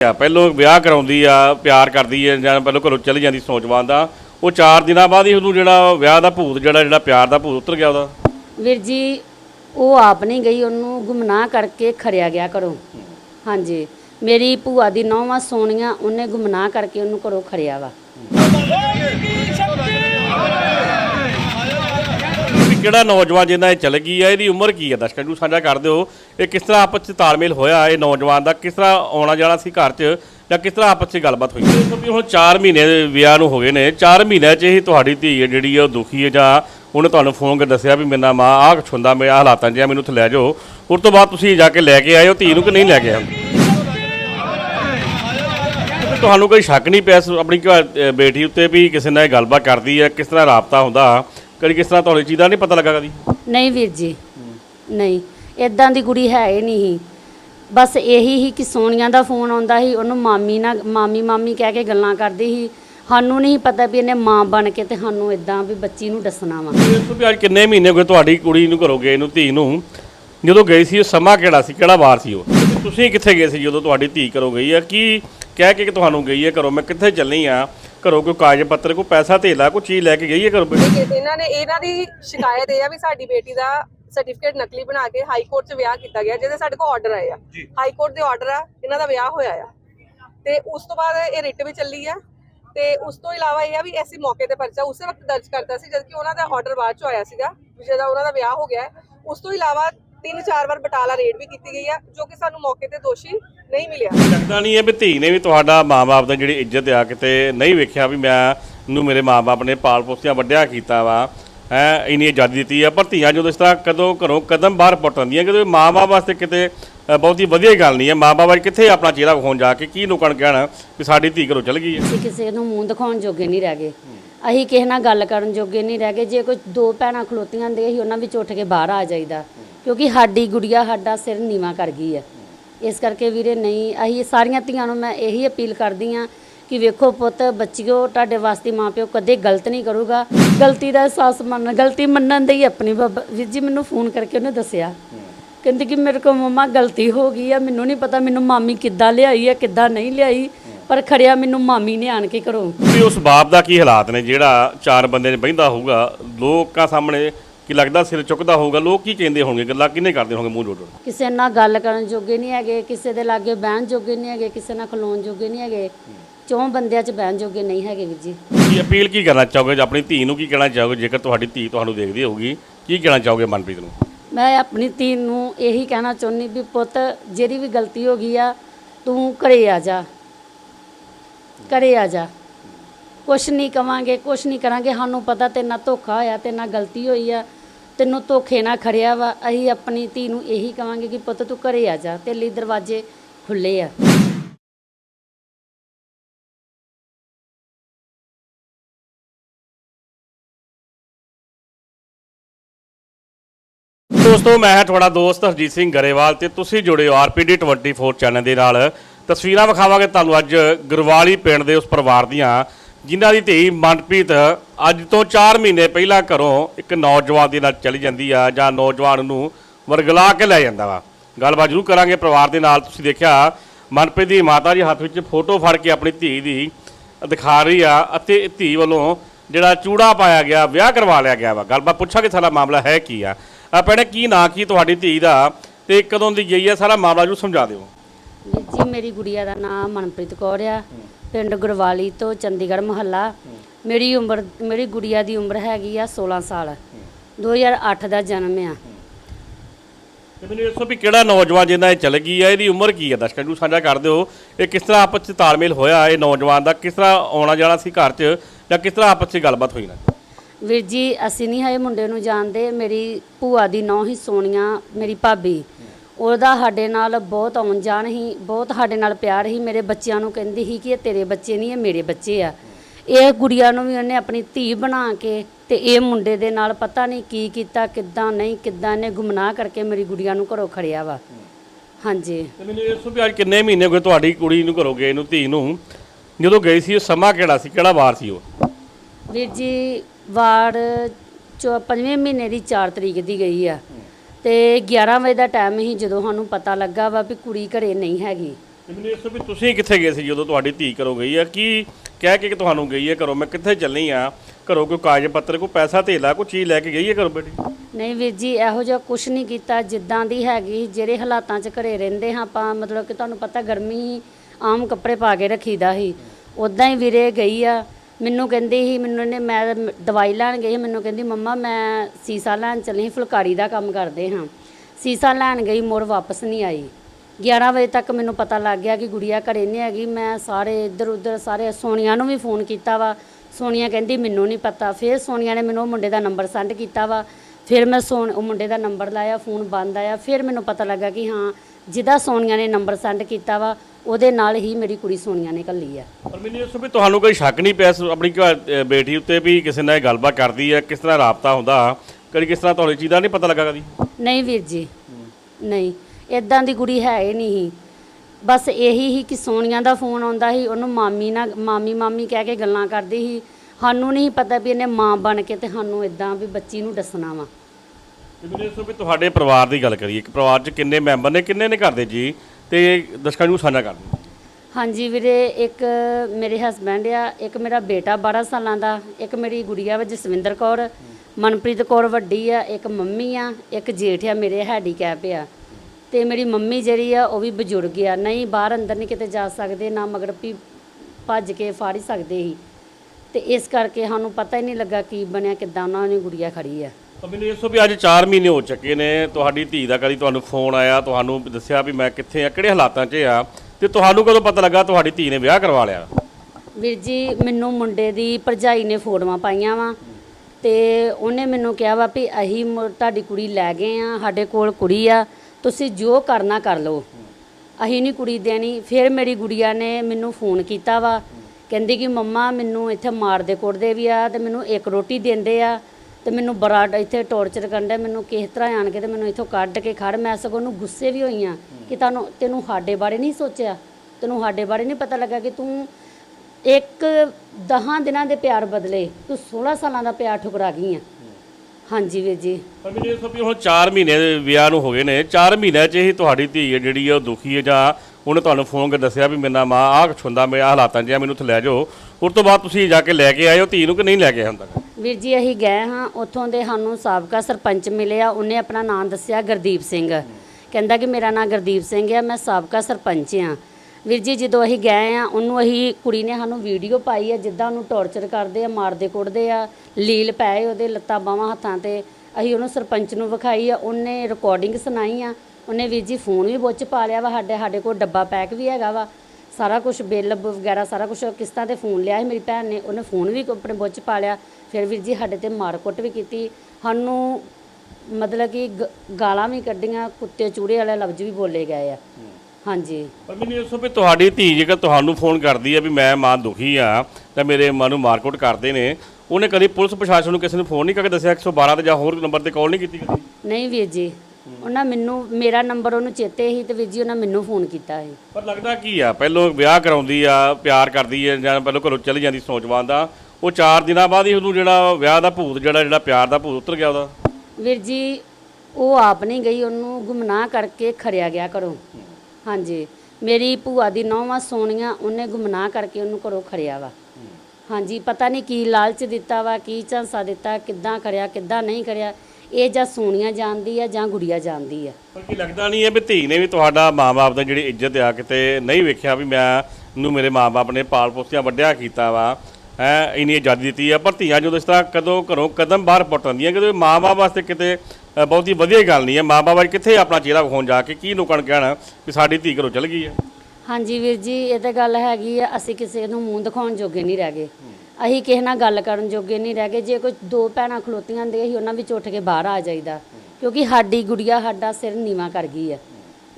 ਆ। ਪਹਿਲੋਂ ਵਿਆਹ ਕਰਾਉਂਦੀ ਆ ਪਿਆਰ ਕਰਦੀ ਆ ਜਾਂ ਪਹਿਲੋਂ ਘਰੋਂ ਚਲੀ ਜਾਂਦੀ ਸੋਚਵਾਨ ਦਾ। ਉਹ 4 ਦਿਨਾਂ ਬਾਅਦ ਹੀ ਉਹਨੂੰ ਜਿਹੜਾ ਵਿਆਹ ਦਾ ਭੂਤ ਜਿਹੜਾ ਜਿਹੜਾ ਪਿਆਰ ਦਾ ਭੂਤ ਉਤਰ ਗਿਆ ਉਹਦਾ। ਵੀਰ ਜੀ ਉਹ ਆਪ ਨਹੀਂ ਗਈ ਉਹਨੂੰ ਗੁੰਮਨਾਹ ਕਰਕੇ ਖੜਿਆ ਗਿਆ ਘਰੋਂ। ਹਾਂਜੀ। ਮੇਰੀ ਭੂਆ ਦੀ ਨੌਵਾਂ ਸੋਨੀਆ ਉਹਨੇ ਗੁੰਮਨਾਹ ਕਰਕੇ ਉਹਨੂੰ ਘਰੋਂ ਖੜਿਆ ਵਾ। ਵੀ ਕਿਹੜਾ ਨੌਜਵਾਨ ਜਿੰਨਾ ਇਹ ਚਲ ਗਈ ਆ ਇਹਦੀ ਉਮਰ ਕੀ ਆ? ਦਰਸ਼ਕਾਂ ਨੂੰ ਸਾਂਝਾ ਕਰ ਦਿਓ। ਇਹ ਕਿਸ ਤਰ੍ਹਾਂ ਆਪਸ ਵਿੱਚ ਤਾਲਮੇਲ ਹੋਇਆ ਇਹ ਨੌਜਵਾਨ ਦਾ? ਕਿਸ ਤਰ੍ਹਾਂ ਆਉਣਾ ਜਾਣਾ ਸੀ ਘਰ 'ਚ ਜਾਂ ਕਿਸ ਤਰ੍ਹਾਂ ਆਪਸ 'ਚ ਗੱਲਬਾਤ ਹੋਈ? ਵੀ ਹੁਣ 4 ਮਹੀਨੇ ਦੇ ਵਿਆਹ ਨੂੰ ਹੋ ਗਏ ਨੇ। 4 ਮਹੀਨਿਆਂ 'ਚ ਹੀ ਤੁਹਾਡੀ ਧੀ ਹੈ ਜਿਹੜੀ ਉਹ ਦੁਖੀ ਹੈ ਜਾਂ ਉਹਨੇ ਤੁਹਾਨੂੰ ਫੋਨ ਕਰਕੇ ਦੱਸਿਆ ਵੀ ਮੇਰਾ ਮਾਂ ਆਹ ਕੁਛ ਹੁੰਦਾ ਮੇਰੇ ਆਹ ਹਾਲਾਤਾਂ 'ਚ ਆ ਮੈਨੂੰ ਉੱਥੇ ਲੈ ਜਾਓ। ਉਸ ਤੋਂ ਬਾਅਦ ਤੁਸੀਂ ਜਾ ਕੇ ਲੈ ਕੇ ਆਏ ਹੋ ਧੀ ਨੂੰ ਕਿ ਨਹੀਂ ਲੈ ਕੇ ਆਏ? ਤੁਹਾਨੂੰ ਕੋਈ ਸ਼ੱਕ ਨਹੀਂ ਪਿਆ ਆਪਣੀ ਘਰ- ਬੇਟੀ ਉੱਤੇ ਵੀ ਕਿਸੇ ਨਾਲ ਇਹ ਗੱਲਬਾਤ ਕਰਦੀ ਹੈ? ਕਿਸ ਤਰ੍ਹਾਂ ਰਾਬਤਾ ਹੁੰਦਾ? ਕਦੀ ਕਿਸ ਤਰ੍ਹਾਂ ਤੁਹਾਨੂੰ ਚੀਜ਼ ਦਾ ਨਹੀਂ ਪਤਾ ਲੱਗਾ ਕਦੀ? ਨਹੀਂ ਵੀਰ ਜੀ। ਨਹੀਂ। ਇਦਾਂ ਦੀ ਕੁੜੀ ਹੈ ਹੀ ਨਹੀਂ। ਬਸ ਇਹੀ ਹੀ ਕਿ ਸੋਨੀਆ ਦਾ ਫੋਨ ਆਉਂਦਾ ਸੀ ਉਹਨੂੰ ਮਾਮੀ ਨਾਲ ਮਾਮੀ ਮਾਮੀ ਕਹਿ ਕੇ ਗੱਲਾਂ ਕਰਦੀ ਸੀ। ਸਾਨੂੰ ਨਹੀਂ ਪਤਾ ਵੀ ਇਹਨੇ ਮਾਂ ਬਣ ਕੇ ਤੇ ਸਾਨੂੰ ਇਦਾਂ ਵੀ ਬੱਚੀ ਨੂੰ ਦੱਸਣਾ ਵਾ। ਵੀ ਅੱਜ ਕਿੰਨੇ ਮਹੀਨੇ ਹੋ ਗਏ ਤੁਹਾਡੀ ਕੁੜੀ ਨੂੰ ਘਰੋਂ ਗਏ ਨੂੰ ਧੀ ਨੂੰ? ਜਦੋਂ ਗਈ ਸੀ ਉਹ ਸਮਾਂ ਕਿਹੜਾ ਸੀ ਕਿਹੜਾ ਵਾਰ ਸੀ ਉਹ? ਤੁਸੀਂ ਕਿੱਥੇ ਗਏ ਸੀ ਜਦੋਂ ਤੁਹਾਡੀ ਧੀ ਘਰੋਂ ਗਈ ਹੈ ਕੀ ਕਹਿ ਕੇ ਕਿ ਤੁਹਾਨੂੰ ਗਈ ਹੈ ਘਰੋਂ? ਮੈਂ ਕਿੱਥੇ ਚੱਲਣੀ ਆ? ਘਰੋਂ ਕੋਈ ਕਾਗਜ਼ ਪੱਤਰ ਕੋਈ ਪੈਸਾ ਧੇਲਾ ਕੋਈ ਚੀਜ਼ ਲੈ ਕੇ ਗਈ ਹੈ ਘਰੋਂ ਇਹਨਾਂ ਨੇ ਇਹਨਾਂ ਦੀ ਸ਼ਿਕਾਇਤ ਇਹ ਆ ਵੀ ਸਾਡੀ ਬੇਟੀ ਦਾ ਸਰਟੀਫਿਕੇਟ ਨਕਲੀ ਬਣਾ ਕੇ ਹਾਈ ਕੋਰਟ 'ਚ ਵਿਆਹ ਕੀਤਾ ਗਿਆ ਜਿਹਦੇ ਸਾਡੇ ਕੋਲ ਆਰਡਰ ਆਏ ਆ। ਹਾਈ ਕੋਰਟ ਦੇ ਆਰਡਰ ਆ ਇਹਨਾਂ ਦਾ ਵਿਆਹ ਹੋਇਆ ਆ। ਤੇ ਉਸ ਤੋਂ ਬਾਅਦ ਇਹ ਰਿਟ ਵੀ ਚੱਲੀ ਆ। ਤੇ ਉਸ ਤੋਂ ਇਲਾਵਾ ਇਹ ਆ ਵੀ ਐਸੀ ਮੌਕੇ ਤੇ ਪਰਚਾ ਉਸੇ ਵਕਤ ਦਰਜ ਕਰਤਾ ਸੀ ਜਦ ਕਿ ਉਹਨਾਂ ਦਾ ਆਰਡਰ ਬਾਅਦ ਚ ਆਇਆ ਸੀਗਾ ਜਦੋਂ ਉਹਨਾਂ ਦਾ ਵਿਆਹ ਹੋ ਗਿਆ। ਉਸ ਤੋਂ ਇਲਾਵਾ ਤਿੰਨ ਚਾਰ ਵਾਰ ਬਟਾਲਾ ਰੇਡ ਵੀ ਕੀਤੀ ਗਈ ਆ ਜੋ ਕਿ ਸਾਨੂੰ ਮੌਕੇ ਤੇ ਦੋਸ਼ੀ ਨਹੀਂ ਮਿਲਿਆ। ਲੱਗਦਾ ਨਹੀਂ ਹੈ ਵੀ ਧੀ ਨੇ ਵੀ ਤੁਹਾਡਾ ਮਾਂ-ਬਾਪ ਦਾ ਜਿਹੜੀ ਇੱਜ਼ਤ ਆ ਕਿਤੇ ਨਹੀਂ ਵੇਖਿਆ ਵੀ ਮੈਂ ਨੂੰ ਮੇਰੇ ਮਾਂ-ਬਾਪ ਨੇ ਪਾਲ ਪੋਸਿਆ ਵੱਡਿਆ ਕੀਤਾ ਵਾ। ਹੈ, ਇੰਨੀ ਆਜ਼ਾਦੀ ਦਿੱਤੀ ਹੈ ਪਰ ਧੀਆਂ ਜਦੋਂ ਇਸ ਤਰ੍ਹਾਂ ਕਦੋਂ ਘਰੋਂ ਕਦਮ ਬਾਹਰ ਪੁੱਟ ਆਉਂਦੀਆਂ ਕਿਤੇ ਮਾਂ-ਬਾਪ ਵਾਸਤੇ ਕਿਤੇ ਬਹੁਤ ਹੀ ਵਧੀਆ ਗੱਲ ਨਹੀਂ ਹੈ। ਮਾਂ-ਬਾਪ ਕਿੱਥੇ ਆਪਣਾ ਚਿਹਰਾ ਵਿਖਾਉਣ ਜਾ ਕੇ ਕੀ ਲੋਕਾਂ ਨੂੰ ਕਹਿਣਾ ਵੀ ਸਾਡੀ ਧੀ ਘਰੋਂ ਚਲ ਗਈ ਹੈ? ਅਸੀਂ ਕਿਸੇ ਨੂੰ ਮੂੰਹ ਦਿਖਾਉਣ ਜੋਗੇ ਨਹੀਂ ਰਹਿ ਗਏ। ਅਸੀਂ ਕਿਸੇ ਨਾਲ ਗੱਲ ਕਰਨ ਜੋਗੇ ਨਹੀਂ ਰਹਿ ਗਏ। ਜੇ ਕੋਈ ਦੋ ਭੈਣਾਂ ਖਲੋਤੀਆਂ ਹੁੰਦੀਆਂ, ਅਸੀਂ ਉਹਨਾਂ ਵਿੱਚ ਉੱਠ ਕੇ ਬਾਹਰ ਆ ਜਾਈਦਾ। ਕਿਉਂਕਿ ਸਾਡੀ ਗੁੜੀਆ ਸਾਡਾ ਸਿਰ ਨੀਵਾ ਕਰ ਗਈ ਹੈ। ਇਸ ਕਰਕੇ ਵੀਰੇ ਨਹੀਂ, ਅਸੀਂ ਸਾਰੀਆਂ ਧੀਆਂ ਨੂੰ ਮੈਂ ਇਹੀ ਅਪੀਲ ਕਰਦੀ ਆ ਕਿ ਵੇਖੋ ਪੁੱਤ ਬੱਚਿਓ ਤੁਹਾਡੇ ਵਾਸਤੇ ਮਾਪਿਓ ਕਦੇ ਗਲਤ ਨਹੀਂ ਕਰੂਗਾ। ਗਲਤੀ ਦਾ ਅਹਿਸਾਸ ਮੰਨ ਗਲਤੀ ਮੰਨਣ ਦੇ ਹੀ ਆਪਣੀ ਬਾਬਾ ਵੀਰ ਜੀ ਮੈਨੂੰ ਫੋਨ ਕਰਕੇ ਉਹਨੇ ਦੱਸਿਆ। ਕਹਿੰਦੀ ਕਿ ਮੇਰੇ ਕੋਲ ਮਮਾ ਗਲਤੀ ਹੋ ਗਈ ਆ ਮੈਨੂੰ ਨਹੀਂ ਪਤਾ ਮੈਨੂੰ ਮਾਮੀ ਕਿੱਦਾਂ ਲਿਆਈ ਆ ਕਿੱਦਾਂ ਨਹੀਂ ਲਿਆਈ ਪਰ ਖੜਿਆ ਮੈਨੂੰ ਮਾਮੀ ਨੇ ਆਣ ਕੇ ਘਰੋਂ। ਵੀ ਉਸ ਬਾਪ ਦਾ ਕੀ ਹਾਲਾਤ ਨੇ ਜਿਹੜਾ ਚਾਰ ਬੰਦੇ ਨੇ ਬਹਿੰਦਾ ਹੋਊਗਾ ਲੋਕਾਂ ਸਾਹਮਣੇ ਕੀ ਲੱਗਦਾ ਸਿਰ ਚੁੱਕਦਾ ਹੋਊਗਾ ਲੋਕ ਕੀ ਕਹਿੰਦੇ ਹੋਣਗੇ ਗੱਲਾਂ ਕਿੰਨੇ ਕਰਦੇ ਹੋਣਗੇ ਮੂੰਹ ਜੋੜ ਕਿਸੇ ਨਾਲ ਗੱਲ ਕਰਨ ਜੋਗੇ ਨਹੀਂ ਹੈਗੇ ਕਿਸੇ ਦੇ ਲਾਗੇ ਬਹਿਣ ਜੋਗੇ ਨਹੀਂ ਹੈਗੇ ਕਿਸੇ ਨਾਲ ਖਲੋਣ ਜੋਗੇ ਨਹੀਂ ਹੈਗੇ। ਚੌਂ ਬੰਦਿਆਂ 'ਚ ਬਹਿਣ ਜੋਗੇ ਨਹੀਂ ਹੈਗੇ ਵੀਰ ਜੀ? ਕੀ ਅਪੀਲ ਕੀ ਕਰਨਾ ਚਾਹੋਗੇ? ਜਾਂ ਆਪਣੀ ਧੀ ਨੂੰ ਕੀ ਕਹਿਣਾ ਚਾਹੋਗੇ? ਜੇਕਰ ਤੁਹਾਡੀ ਧੀ ਤੁਹਾਨੂੰ ਦੇਖਦੀ ਹੋਊਗੀ ਕੀ ਕਹਿਣਾ ਚਾਹੋਗੇ ਮਨਪ੍ਰੀਤ ਨੂੰ? ਮੈਂ ਆਪਣੀ ਧੀ ਨੂੰ ਇਹੀ ਕਹਿਣਾ ਚਾਹੁੰਦੀ ਵੀ ਪੁੱਤ ਜਿਹੜੀ ਵੀ ਗਲਤੀ ਹੋ ਗਈ ਆ ਤੂੰ ਘਰੇ ਆ ਜਾ। ਘਰੇ ਆ ਜਾ। ਕੁਛ ਨਹੀਂ ਕਵਾਂਗੇ ਕੁਛ ਨਹੀਂ ਕਰਾਂਗੇ। ਸਾਨੂੰ ਪਤਾ ਤੇ ਨਾ ਧੋਖਾ ਹੋਇਆ ਤੇ ਨਾ ਗਲਤੀ ਹੋਈ ਆ। ਤੈਨੂੰ ਧੋਖੇ ਨਾਲ ਖੜਿਆ ਵਾ। ਅਸੀਂ ਆਪਣੀ ਧੀ ਨੂੰ ਇਹੀ ਕਵਾਂਗੇ ਕਿ ਪੁੱਤ ਤੂੰ ਘਰੇ ਆ ਜਾ। ਤੇ ਲਈ ਦਰਵਾਜ਼ੇ ਖੁੱਲੇ ਆ। ਦੋਸਤੋ, ਮੈਂ ਹਾਂ ਤੁਹਾਡਾ ਦੋਸਤ ਹਰਜੀਤ ਸਿੰਘ ਗਰੇਵਾਲ ਤੇ ਤੁਸੀਂ ਜੁੜੇ ਹੋ ਆਰਪੀਡੀ 24 ਚੈਨਲ ਦੇ ਨਾਲ। ਤਸਵੀਰਾਂ ਵਿਖਾਵਾਂਗੇ ਤੁਹਾਨੂੰ ਅੱਜ ਗੁਰਵਾਲੀ ਪਿੰਡ ਦੇ ਉਸ ਪਰਿਵਾਰ ਦੀਆਂ, ਜਿਨ੍ਹਾਂ ਦੀ ਧੀ ਮਨਪ੍ਰੀਤ ਅੱਜ ਤੋਂ 4 ਮਹੀਨੇ ਪਹਿਲਾਂ ਘਰੋਂ ਇੱਕ ਨੌਜਵਾਨ ਦੇ ਨਾਲ ਚਲੀ ਜਾਂਦੀ ਆ ਜਾਂ ਨੌਜਵਾਨ ਨੂੰ ਵਰਗਲਾ ਕੇ ਲੈ ਜਾਂਦਾ ਵਾ। ਗੱਲਬਾਤ ਜ਼ਰੂਰ ਕਰਾਂਗੇ ਪਰਿਵਾਰ ਦੇ ਨਾਲ। ਤੁਸੀਂ ਦੇਖਿਆ, ਮਨਪ੍ਰੀਤ ਦੀ ਮਾਤਾ ਜੀ ਹੱਥ ਵਿੱਚ ਫੋਟੋ ਫੜ ਕੇ ਆਪਣੀ ਧੀ ਦੀ ਦਿਖਾ ਰਹੀ ਆ ਅਤੇ ਧੀ ਵੱਲੋਂ ਜਿਹੜਾ ਚੂੜਾ ਪਾਇਆ ਗਿਆ, ਵਿਆਹ ਕਰਵਾ ਲਿਆ ਗਿਆ ਵਾ। ਗੱਲਬਾਤ ਪੁੱਛਾਂਗੇ ਸਾਰਾ ਮਾਮਲਾ ਹੈ ਕੀ ਆ ਆ? ਭੈਣੇ ਕੀ ਨਾਂ ਕੀ ਤੁਹਾਡੀ ਧੀ ਦਾ ਤੇ ਕਦੋਂ ਦੀ ਗਈ ਆ ਸਾਰਾ ਮਾਮਲਾ ਜੂ ਸਮਝਾ ਦਿਓ। ਜੀ ਮੇਰੀ ਗੁੜੀਆ ਦਾ ਨਾਮ ਮਨਪ੍ਰੀਤ ਕੌਰ ਆ। ਪਿੰਡ ਗੁਰਵਾਲੀ ਤੋਂ ਚੰਡੀਗੜ੍ਹ ਮਹੱਲਾ। ਮੇਰੀ ਉਮਰ ਮੇਰੀ ਗੁੜੀਆ ਦੀ ਉਮਰ ਹੈਗੀ ਆ 16 ਸਾਲ। 2008 ਦਾ ਜਨਮ ਆ। ਤੇ ਮੈਨੂੰ ਦੱਸੋ ਵੀ ਕਿਹੜਾ ਨੌਜਵਾਨ ਜਿੰਨਾ ਇਹ ਚਲ ਗਈ ਆ ਇਹਦੀ ਉਮਰ ਕੀ ਆ? ਦਰਸ਼ਕਾਂ ਨੂੰ ਸਾਂਝਾ ਕਰ ਦਿਓ। ਇਹ ਕਿਸ ਤਰ੍ਹਾਂ ਆਪਸ ਵਿੱਚ ਤਾਲਮੇਲ ਹੋਇਆ ਇਹ ਨੌਜਵਾਨ ਦਾ ਕਿਸ ਤਰ੍ਹਾਂ ਆਉਣਾ ਜਾਣਾ ਸੀ ਘਰ 'ਚ ਜਾਂ ਕਿਸ ਤਰ੍ਹਾਂ ਆਪਸ 'ਚ ਗੱਲਬਾਤ ਹੋਈ ਨਾ ਵੀਰ ਜੀ ਅਸੀਂ ਨਹੀਂ ਹਏ ਮੁੰਡੇ ਨੂੰ ਜਾਣਦੇ। ਮੇਰੀ ਭੂਆ ਦੀ ਨੌਂ ਹੀ ਸੋਨੀਆ ਮੇਰੀ ਭਾਬੀ। ਉਹਦਾ ਸਾਡੇ ਨਾਲ ਬਹੁਤ ਆਉਣ ਜਾਣ ਹੀ ਬਹੁਤ ਸਾਡੇ ਨਾਲ ਪਿਆਰ ਹੀ। ਮੇਰੇ ਬੱਚਿਆਂ ਨੂੰ ਕਹਿੰਦੀ ਸੀ ਕਿ ਇਹ ਤੇਰੇ ਬੱਚੇ ਨਹੀਂ ਇਹ ਮੇਰੇ ਬੱਚੇ ਆ। ਇਹ ਗੁੜੀਆ ਨੂੰ ਵੀ ਉਹਨੇ ਆਪਣੀ ਧੀ ਬਣਾ ਕੇ ਤੇ ਇਹ ਮੁੰਡੇ ਦੇ ਨਾਲ ਪਤਾ ਨਹੀਂ ਕੀ ਕੀਤਾ ਕਿੱਦਾਂ ਨਹੀਂ ਕਿੱਦਾਂ ਨੇ ਗੁੰਮਨਾਹ ਕਰਕੇ ਮੇਰੀ ਗੁੜੀਆ ਨੂੰ ਘਰੋਂ ਖੜਿਆ ਵਾ। ਹਾਂਜੀ। ਤੇ ਮੈਨੂੰ ਇਹ ਦੱਸੋ ਵੀ ਅੱਜ ਕਿੰਨੇ ਮਹੀਨੇ ਹੋ ਗਏ ਤੁਹਾਡੀ ਕੁੜੀ ਨੂੰ ਘਰੋਂ ਗਏ ਨੂੰ ਧੀ ਨੂੰ? ਜਦੋਂ ਗਈ ਸੀ ਉਹ ਸਮਾਂ ਕਿਹੜਾ ਸੀ? ਕਿਹੜਾ ਵਾਰ ਸੀ ਉਹ? ਵੀਰ ਜੀ ਵਾਰ ਚੋ ਪੰਜਵੇਂ ਮਹੀਨੇ ਦੀ 4 ਤਰੀਕ ਦੀ ਗਈ ਆ। ਤੇ 11 ਵਜੇ ਦਾ ਟਾਈਮ ਹੀ ਜਦੋਂ ਸਾਨੂੰ ਪਤਾ ਲੱਗਾ ਵਾ ਵੀ ਕੁੜੀ ਘਰੇ ਨਹੀਂ ਹੈਗੀ। ਤੇ ਮੈਨੂੰ ਇਸ ਤੋਂ ਵੀ ਤੁਸੀਂ ਕਿੱਥੇ ਗਏ ਸੀ ਜਦੋਂ ਤੁਹਾਡੀ ਧੀ ਘਰੋਂ ਗਈ ਆ? ਕੀ ਕਹਿ ਕੇ ਕਿ ਤੁਹਾਨੂੰ ਗਈ ਹੈ ਘਰੋਂ? ਮੈਂ ਕਿੱਥੇ ਚੱਲਣੀ ਆ? ਘਰੋਂ ਕੋਈ ਕਾਗਜ਼ ਪੱਤਰ ਕੋਈ ਪੈਸਾ ਧੇਲਾ ਕੋਈ ਚੀਜ਼ ਲੈ ਕੇ ਗਈ ਹੈ ਘਰੋਂ ਬੇਟੀ? ਨਹੀਂ ਵੀਰ ਜੀ ਇਹੋ ਜਿਹਾ ਕੁਝ ਨਹੀਂ ਕੀਤਾ। ਜਿੱਦਾਂ ਦੀ ਹੈਗੀ ਜਿਹੜੇ ਹਾਲਾਤਾਂ 'ਚ ਘਰੇ ਰਹਿੰਦੇ ਹਾਂ ਆਪਾਂ ਮਤਲਬ ਕਿ ਤੁਹਾਨੂੰ ਪਤਾ ਗਰਮੀ ਆਮ ਕੱਪੜੇ ਪਾ ਕੇ ਰੱਖੀਦਾ ਸੀ। ਉਦਾਂ ਹੀ ਵੀਰੇ ਗਈ ਆ। ਮੈਨੂੰ ਕਹਿੰਦੀ ਸੀ ਮੈਨੂੰ ਨੇ ਮੈਂ ਦਵਾਈ ਲੈਣ ਗਈ ਮੈਨੂੰ ਕਹਿੰਦੀ ਮੰਮਾ ਮੈਂ ਸੀਸਾ ਲੈਣ ਚੱਲੀ ਸੀ, ਫੁਲਕਾਰੀ ਦਾ ਕੰਮ ਕਰਦੇ ਹਾਂ। ਸੀਸਾ ਲੈਣ ਗਈ ਮੁੜ ਵਾਪਸ ਨਹੀਂ ਆਈ। 11 ਵਜੇ ਤੱਕ ਮੈਨੂੰ ਪਤਾ ਲੱਗ ਗਿਆ ਕਿ ਗੁੜੀਆ ਘਰੇ ਨਹੀਂ ਹੈਗੀ। ਮੈਂ ਸਾਰੇ ਇੱਧਰ ਉੱਧਰ ਸਾਰੇ ਸੋਨੀਆ ਨੂੰ ਵੀ ਫੋਨ ਕੀਤਾ ਵਾ। ਸੋਨੀਆ ਕਹਿੰਦੀ ਮੈਨੂੰ ਨਹੀਂ ਪਤਾ। ਫਿਰ ਸੋਨੀਆ ਨੇ ਮੈਨੂੰ ਉਹ ਮੁੰਡੇ ਦਾ ਨੰਬਰ ਸੈਂਡ ਕੀਤਾ ਵਾ। ਫਿਰ ਮੈਂ ਸੋਨ ਉਹ ਮੁੰਡੇ ਦਾ ਨੰਬਰ ਲਾਇਆ ਫੋਨ ਬੰਦ ਆਇਆ। ਫਿਰ ਮੈਨੂੰ ਪਤਾ ਲੱਗਾ ਕਿ ਹਾਂ ਜਿਹਦਾ ਸੋਨੀਆ ਨੇ ਨੰਬਰ ਸੈਂਡ ਕੀਤਾ ਵਾ ਉਹਦੇ ਨਾਲ ਹੀ ਮੇਰੀ ਕੁੜੀ ਸੋਨੀਆ ਨੇ ਘੱਲੀ ਆ। ਪਰ ਮੈਨੂੰ ਇਸ ਤੋਂ ਵੀ ਤੁਹਾਨੂੰ ਕੋਈ ਸ਼ੱਕ ਨਹੀਂ ਪਿਆ ਆਪਣੀ ਘਰ- ਬੇਟੀ ਉੱਤੇ ਵੀ ਕਿਸੇ ਨਾਲ ਇਹ ਗੱਲਬਾਤ ਕਰਦੀ ਹੈ ਕਿਸ ਤਰ੍ਹਾਂ ਰਾਬਤਾ ਹੁੰਦਾ? ਕਦੀ ਕਿਸ ਤਰ੍ਹਾਂ ਤੁਹਾਨੂੰ ਇਹ ਚੀਜ਼ ਦਾ ਨਹੀਂ ਪਤਾ ਲੱਗਾ ਕਦੀ? ਨਹੀਂ ਵੀਰ ਜੀ। ਨਹੀਂ। ਇਦਾਂ ਦੀ ਕੁੜੀ ਹੈ ਹੀ ਨਹੀਂ। ਸੀ। ਬਸ ਇਹੀ ਹੀ ਕਿ ਸੋਨੀਆ ਦਾ ਫੋਨ ਆਉਂਦਾ ਸੀ ਉਹਨੂੰ ਮਾਮੀ ਨਾਲ ਮਾਮੀ ਮਾਮੀ ਕਹਿ ਕੇ ਗੱਲਾਂ ਕਰਦੀ ਸੀ। ਸਾਨੂੰ ਨਹੀਂ ਪਤਾ ਵੀ ਇਹਨੇ ਮਾਂ ਬਣ ਕੇ ਤੇ ਸਾਨੂੰ ਇਦਾਂ ਵੀ ਬੱਚੀ ਨੂੰ ਦੱਸਣਾ ਵਾ। ਤੇ ਮੈਨੂੰ ਇਸ ਤੋਂ ਵੀ ਤੁਹਾਡੇ ਪਰਿਵਾਰ ਦੀ ਗੱਲ ਕਰੀਏ। ਇੱਕ ਪਰਿਵਾਰ 'ਚ ਕਿੰਨੇ ਮੈਂਬਰ ਨੇ ਕਿੰਨੇ ਨੇ ਘਰ ਦੇ ਜੀ? ਤੇ ਦਰਸ਼ਕਾਂ ਨੂੰ ਸਾਂਝਾ ਕਰ ਦਿਓ। ਹਾਂਜੀ ਵੀਰੇ, ਇੱਕ ਮੇਰੇ ਹਸਬੈਂਡ ਆ, ਇੱਕ ਮੇਰਾ ਬੇਟਾ 12 ਸਾਲਾਂ ਦਾ, ਇੱਕ ਮੇਰੀ ਗੁੜੀਆ ਵਾ ਜਸਵਿੰਦਰ ਕੌਰ, ਮਨਪ੍ਰੀਤ ਕੌਰ ਵੱਡੀ ਆ, ਇੱਕ ਮੰਮੀ ਆ, ਇੱਕ ਜੇਠ ਆ, ਮੇਰੇ ਹੈਂਡੀਕੈਪ ਆ। ਤੇ ਮੇਰੀ ਮੰਮੀ ਜਿਹੜੀ ਆ, ਉਹ ਵੀ ਬਜ਼ੁਰਗ ਆ, ਨਹੀਂ ਬਾਹਰ ਅੰਦਰ ਨਹੀਂ ਕਿਤੇ ਜਾ ਸਕਦੇ, ਨਾ ਮਗਰ ਵੀ ਭੱਜ ਕੇ ਫਾੜ ਹੀ ਸਕਦੇ ਸੀ। ਤੇ ਇਸ ਕਰਕੇ ਸਾਨੂੰ ਪਤਾ ਹੀ ਨਹੀਂ ਲੱਗਾ ਕੀ ਬਣਿਆ, ਕਿੱਦਾਂ ਉਹਨਾਂ ਨੇ ਗੁੜੀਆ ਖੜੀ ਆ। ਤਾਂ ਮੈਨੂੰ ਇਸ ਤੋਂ ਵੀ ਅੱਜ 4 ਮਹੀਨੇ ਹੋ ਚੁੱਕੇ ਨੇ, ਤੁਹਾਡੀ ਧੀ ਦਾ ਕਦੀ ਤੁਹਾਨੂੰ ਫੋਨ ਆਇਆ, ਤੁਹਾਨੂੰ ਦੱਸਿਆ ਵੀ ਮੈਂ ਕਿੱਥੇ ਆ, ਕਿਹੜੇ ਹਾਲਾਤਾਂ 'ਚ ਆ, ਤੇ ਤੁਹਾਨੂੰ ਕਦੋਂ ਪਤਾ ਲੱਗਾ ਤੁਹਾਡੀ ਧੀ ਨੇ ਵਿਆਹ ਕਰਵਾ ਲਿਆ? ਵੀਰ ਜੀ, ਮੈਨੂੰ ਮੁੰਡੇ ਦੀ ਭਰਜਾਈ ਨੇ ਫੋਟੋਆਂ ਪਾਈਆਂ ਵਾ, ਤੇ ਉਹਨੇ ਮੈਨੂੰ ਕਿਹਾ ਵਾ ਵੀ ਅਸੀਂ ਮੁ- ਤੁਹਾਡੀ ਕੁੜੀ ਲੈ ਗਏ ਆ, ਸਾਡੇ ਕੋਲ ਕੁੜੀ ਆ, ਤੁਸੀਂ ਜੋ ਕਰਨਾ ਕਰ ਲਓ। ਅਸੀਂ ਨਹੀਂ ਕੁੜੀ ਦੇਣੀ, ਫਿਰ ਮੇਰੀ ਗੁੜੀਆ ਨੇ ਮੈਨੂੰ ਫੋਨ ਕੀਤਾ ਵਾ, ਕਹਿੰਦੀ ਕਿ ਮੰਮਾ, ਮੈਨੂੰ ਇੱਥੇ ਮਾਰਦੇ ਕੁੱਟਦੇ ਵੀ ਆ, ਤੇ ਮੈਨੂੰ ਇੱਕ ਰੋਟੀ ਦਿੰਦੇ ਆ ਤੇ ਮੈਨੂੰ ਬੜਾ ਇੱਥੇ ਟੌਰਚਰ ਕਰਦੇ ਮੈਨੂੰ ਕਿਸ ਤਰ੍ਹਾਂ ਆਣ ਕੇ ਤੇ ਮੈਨੂੰ ਇੱਥੋਂ ਕੱਢ ਕੇ ਖੜ। ਮੈਂ ਸਗੋਂ ਉਹਨੂੰ ਗੁੱਸੇ ਵੀ ਹੋਈ ਆ ਕਿ ਤੁਹਾਨੂੰ ਤੈਨੂੰ ਸਾਡੇ ਬਾਰੇ ਨਹੀਂ ਸੋਚਿਆ ਤੈਨੂੰ ਸਾਡੇ ਬਾਰੇ ਨਹੀਂ ਪਤਾ ਲੱਗਾ ਕਿ ਤੂੰ ਇੱਕ 10 ਦਿਨਾਂ ਦੇ ਪਿਆਰ ਬਦਲੇ ਤੂੰ 16 ਸਾਲਾਂ ਦਾ ਪਿਆਰ ਠੁਕਰਾ ਗਈ ਆ। ਹਾਂਜੀ ਵੀਰ ਜੀ। ਪਰ ਮੈਨੂੰ ਤੋਂ ਵੀ ਹੁਣ 4 ਮਹੀਨੇ ਵਿਆਹ ਨੂੰ ਹੋ ਗਏ ਨੇ। 4 ਮਹੀਨਿਆਂ 'ਚ ਹੀ ਤੁਹਾਡੀ ਧੀ ਹੈ ਜਿਹੜੀ ਆ ਉਹ ਦੁਖੀ ਹੈ ਜਾਂ ਉਹਨੇ ਤੁਹਾਨੂੰ ਫੋਨ ਕਰਕੇ ਦੱਸਿਆ ਵੀ ਮੇਰੇ ਮਾਂ ਆਹ ਕੁਛ ਹੁੰਦਾ ਮੈਂ ਆਹ ਹਾਲਾਤਾਂ 'ਚ ਆ ਮੈਨੂੰ ਉੱਥੇ ਲੈ ਜਾਓ। ਉਸ ਤੋਂ ਬਾਅਦ ਤੁਸੀਂ ਜਾ ਕੇ ਲੈ ਕੇ ਆਏ ਹੋ ਧੀ ਨੂੰ ਕਿ ਨਹੀਂ ਲੈ ਕੇ ਆਏ ਹੁਣ ਤੱਕ? ਵੀਰ ਜੀ, ਅਸੀਂ ਗਏ ਹਾਂ। ਉੱਥੋਂ ਦੇ ਸਾਨੂੰ ਸਾਬਕਾ ਸਰਪੰਚ ਮਿਲਿਆ। ਉਹਨੇ ਆਪਣਾ ਨਾਮ ਦੱਸਿਆ ਗੁਰਦੀਪ ਸਿੰਘ। ਕਹਿੰਦਾ ਕਿ ਮੇਰਾ ਨਾਮ ਗੁਰਦੀਪ ਸਿੰਘ ਹੈ ਮੈਂ ਸਾਬਕਾ ਸਰਪੰਚ ਹਾਂ ਵੀਰ ਜੀ, ਜਦੋਂ ਅਸੀਂ ਗਏ ਆ, ਉਹਨੂੰ ਅਸੀਂ, ਕੁੜੀ ਨੇ ਸਾਨੂੰ ਵੀਡੀਓ ਪਾਈ ਆ, ਜਿੱਦਾਂ ਉਹਨੂੰ ਟੌਰਚਰ ਕਰਦੇ ਆ, ਮਾਰਦੇ ਕੁੱਟਦੇ ਆ, ਲੀਲ ਪਏ ਉਹਦੇ ਲੱਤਾਂ ਬਾਹਾਂ ਹੱਥਾਂ ਤੇ। ਅਸੀਂ ਉਹਨੂੰ ਸਰਪੰਚ ਨੂੰ ਵਿਖਾਈ ਆ, ਉਹਨੇ ਰਿਕਾਰਡਿੰਗ ਸੁਣਾਈ ਆ। ਉਹਨੇ ਵੀਰ ਜੀ, ਫੋਨ ਵੀ ਬੁੱਚ ਪਾ ਲਿਆ ਵਾ, ਸਾਡੇ ਸਾਡੇ ਕੋਲ ਡੱਬਾ ਪੈਕ ਵੀ ਹੈਗਾ ਵਾ। ਸਾਰਾ ਕੁਝ ਬਿੱਲ ਵਗੈਰਾ ਸਾਰਾ ਕੁਝ ਕਿਸ਼ਤਾਂ ਤੇ ਫੋਨ ਲਿਆ ਸੀ ਮੇਰੀ ਭੈਣ ਨੇ ਉਹਨੇ ਫੋਨ ਵੀ ਆਪਣੇ ਬੁੱਚ ਪਾ ਲਿਆ। ਫਿਰ ਵੀਰ ਜੀ ਸਾਡੇ ਤੇ ਮਾਰਕੁੱਟ ਵੀ ਕੀਤੀ। ਸਾਨੂੰ ਮਤਲਬ ਕਿ ਗ- ਗਾਲਾਂ ਵੀ ਕੱਢੀਆਂ ਕੁੱਤੇ ਚੂੜੇ ਵਾਲੇ ਲਫ਼ਜ਼ ਵੀ ਬੋਲੇ ਗਏ ਆ। ਹਾਂਜੀ। ਪਰ ਮੈਨੂੰ ਇਸ ਤੋਂ ਵੀ ਤੁਹਾਡੀ ਧੀ ਜੇਕਰ ਤੁਹਾਨੂੰ ਫੋਨ ਕਰਦੀ ਹੈ ਵੀ ਮੈਂ ਮਾਂ ਦੁਖੀ ਆ ਤਾਂ ਮੇਰੇ ਮਾਂ ਨੂੰ ਮਾਰਕੁੱਟ ਕਰਦੇ ਨੇ। ਉਹਨੇ ਕਦੀ ਪੁਲਿਸ ਪ੍ਰਸ਼ਾਸਨ ਨੂੰ ਕਿਸੇ ਨੂੰ ਫੋਨ ਨਹੀਂ ਕਰਕੇ ਦੱਸਿਆ 112 ਤੇ ਜਾਂ ਹੋਰ ਨੰਬਰ ਤੇ ਕਾਲ ਨਹੀਂ ਕੀਤੀ ਕਦੀ? ਨਹੀਂ ਵੀਰ ਜੀ। ਉਹਨਾਂ ਮੈਨੂੰ ਮੇਰਾ ਨੰਬਰ ਉਹਨੂੰ ਚੇਤੇ ਸੀ ਤੇ ਵੀਰ ਜੀ ਉਹਨਾਂ ਮੈਨੂੰ ਫੋਨ ਕੀਤਾ ਸੀ। ਪਰ ਲੱਗਦਾ ਕੀ ਆ ਪਹਿਲੋਂ ਵਿਆਹ ਕਰਾਉਂਦੀ ਆ ਪਿਆਰ ਕਰਦੀ ਹੈ ਜਾਂ ਪਹਿਲੋਂ ਘਰੋਂ ਚਲੀ ਜਾਂਦੀ ਸੋਚਵਾਨ ਦਾ ਉਹ 4 ਦਿਨਾਂ ਬਾਅਦ ਹੀ ਉਹਨੂੰ ਜਿਹੜਾ ਵਿਆਹ ਦਾ ਭੂਤ ਜਿਹੜਾ ਜਿਹੜਾ ਪਿਆਰ ਦਾ ਭੂਤ ਉਤਰ ਗਿਆ ਉਹਦਾ। ਵੀਰ ਜੀ ਉਹ ਆਪ ਨਹੀਂ ਗਈ ਉਹਨੂੰ ਗੁੰਮਨਾਹ ਕਰਕੇ ਖਰਿਆ ਗਿਆ ਘਰੋਂ। ਹਾਂਜੀ ਮੇਰੀ ਭੂਆ ਦੀ ਨੌਵਾਂ ਸੋਨੀਆ ਉਹਨੇ ਗੁੰਮਨਾਹ ਕਰਕੇ ਉਹਨੂੰ ਘਰੋਂ ਖੜਿਆ ਵਾ। ਹਾਂਜੀ ਪਤਾ ਨਹੀਂ ਕੀ ਲਾਲਚ ਦਿੱਤਾ ਵਾ ਕੀ ਝਾਂਸਾ ਦਿੱਤਾ ਕਿੱਦਾਂ ਕਰਿਆ ਕਿੱਦਾਂ ਨਹੀਂ ਕਰਿਆ ਇਹ ਜਾਂ ਸੋਨੀਆ ਜਾਣਦੀ ਆ ਜਾਂ ਗੁੜੀਆ ਜਾਣਦੀ ਆ। ਪਰ ਕੀ ਲੱਗਦਾ ਨਹੀਂ ਹੈ ਵੀ ਧੀ ਨੇ ਵੀ ਤੁਹਾਡਾ ਮਾਂ-ਬਾਪ ਦਾ ਜਿਹੜੀ ਇੱਜ਼ਤ ਆ ਕਿਤੇ ਨਹੀਂ ਵੇਖਿਆ ਵੀ ਮੈਂ ਨੂੰ ਮੇਰੇ ਮਾਂ-ਬਾਪ ਨੇ ਪਾਲ ਪੋਸਿਆ ਵੱਡਿਆ ਕੀਤਾ ਵਾ ਹੈ ਇੰਨੀ ਆਜ਼ਾਦੀ ਦਿੱਤੀ ਆ। ਪਰ ਧੀਆਂ ਜਦੋਂ ਇਸ ਤਰ੍ਹਾਂ ਕਦੋਂ ਘਰੋਂ ਕਦਮ ਬਾਹਰ ਪੁੱਟਣਦੀਆਂ ਕਿਤੇ ਮਾਂ-ਬਾਪ ਵਾਸਤੇ ਕਿਤੇ ਬਹੁਤੀ ਵਧੀਆ ਗੱਲ ਨਹੀਂ ਹੈ ਅੱਜ ਕਿੱਥੇ ਆਪਣਾ ਚਿਹਰਾ ਵਿਖਾਉਣ ਜਾ ਕੇ ਕੀ ਲੋਕਾਂ ਨੂੰ ਕਹਿਣਾ ਵੀ ਸਾਡੀ ਧੀ ਘਰੋਂ ਚਲ ਗਈ ਹੈ ਹਾਂਜੀ ਵੀਰ ਜੀ ਇਹ ਤਾਂ ਗੱਲ ਹੈਗੀ ਆ ਅਸੀਂ ਕਿਸੇ ਨੂੰ ਮੂੰਹ ਦਿਖਾਉਣ ਜੋਗੇ ਨਹੀਂ ਰਹਿ ਗਏ। ਅਸੀਂ ਕਿਸੇ ਨਾਲ ਗੱਲ ਕਰਨ ਜੋਗੇ ਨਹੀਂ ਰਹਿ ਗਏ। ਜੇ ਕੋਈ ਦੋ ਭੈਣਾਂ ਖਲੋਤੀਆਂ ਹੁੰਦੀਆਂ ਸੀ, ਉਹਨਾਂ ਵਿੱਚ ਉੱਠ ਕੇ ਬਾਹਰ ਆ ਜਾਈਦਾ। ਕਿਉਂਕਿ ਸਾਡੀ ਗੁੜੀਆ ਸਾਡਾ ਸਿਰ ਨੀਵਾ ਕਰ ਗਈ ਹੈ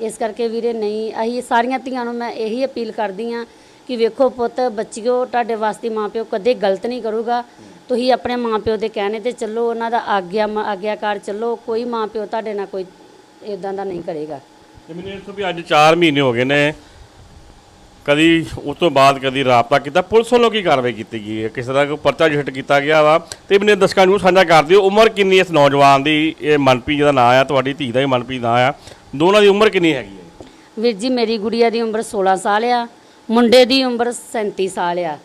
ਇਸ ਕਰਕੇ ਵੀਰੇ ਨਹੀਂ, ਅਸੀਂ ਸਾਰੀਆਂ ਧੀਆਂ ਨੂੰ ਮੈਂ ਇਹੀ ਅਪੀਲ ਕਰਦੀ ਆ ਕਿ ਵੇਖੋ ਪੁੱਤ, ਬੱਚਿਓ, ਤੁਹਾਡੇ ਵਾਸਤੇ ਮਾਪਿਓ ਕਦੇ ਗਲਤ ਨਹੀਂ ਕਰੂਗਾ। ਤੁਸੀਂ ਆਪਣੇ ਮਾਪਿਓ ਦੇ ਕਹਿਣੇ ਤੇ ਚੱਲੋ, ਉਹਨਾਂ ਦਾ ਆਗਿਆ, ਆਗਿਆਕਾਰ ਚੱਲੋ। ਕੋਈ ਮਾਪਿਓ ਤੁਹਾਡੇ ਨਾਲ ਕੋਈ ਇਦਾਂ ਦਾ ਨਹੀਂ ਕਰੇਗਾ। ਤੇ ਮੈਨੂੰ ਇਸ ਤੋਂ ਵੀ ਅੱਜ 4 ਮਹੀਨੇ ਹੋ ਗਏ ਨੇ ਕਦੀ ਉਸ ਤੋਂ ਬਾਅਦ ਕਦੀ ਰਾਬਤਾ ਕੀਤਾ। ਪੁਲਿਸ ਵੱਲੋਂ ਕੀ ਕਾਰਵਾਈ ਕੀਤੀ ਗਈ ਹੈ? ਕਿਸੇ ਦਾ ਕੋਈ ਪਰਚਾ ਜਿਹਟ ਕੀਤਾ ਗਿਆ ਵਾ? ਤੇ ਮੈਨੂੰ ਦਸਕਾਂ ਨੂੰ ਸਾਂਝਾ ਕਰ ਦਿਓ। ਉਮਰ ਕਿੰਨੀ ਇਸ ਨੌਜਵਾਨ ਦੀ? ਇਹ ਮਨਪ੍ਰੀਤ ਦਾ ਨਾਂ ਆ, ਤੁਹਾਡੀ ਧੀ ਦਾ ਹੀ ਮਨਪ੍ਰੀਤ ਨਾਂ ਆ। ਦੋਨਾਂ ਦੀ ਉਮਰ ਕਿੰਨੀ ਹੈਗੀ ਹੈ? ਵੀਰ ਜੀ, ਮੇਰੀ ਗੁੜੀਆ ਦੀ ਉਮਰ 16 ਸਾਲ ਆ। ਮੁੰਡੇ ਦੀ ਉਮਰ 37 ਸਾਲ ਆ।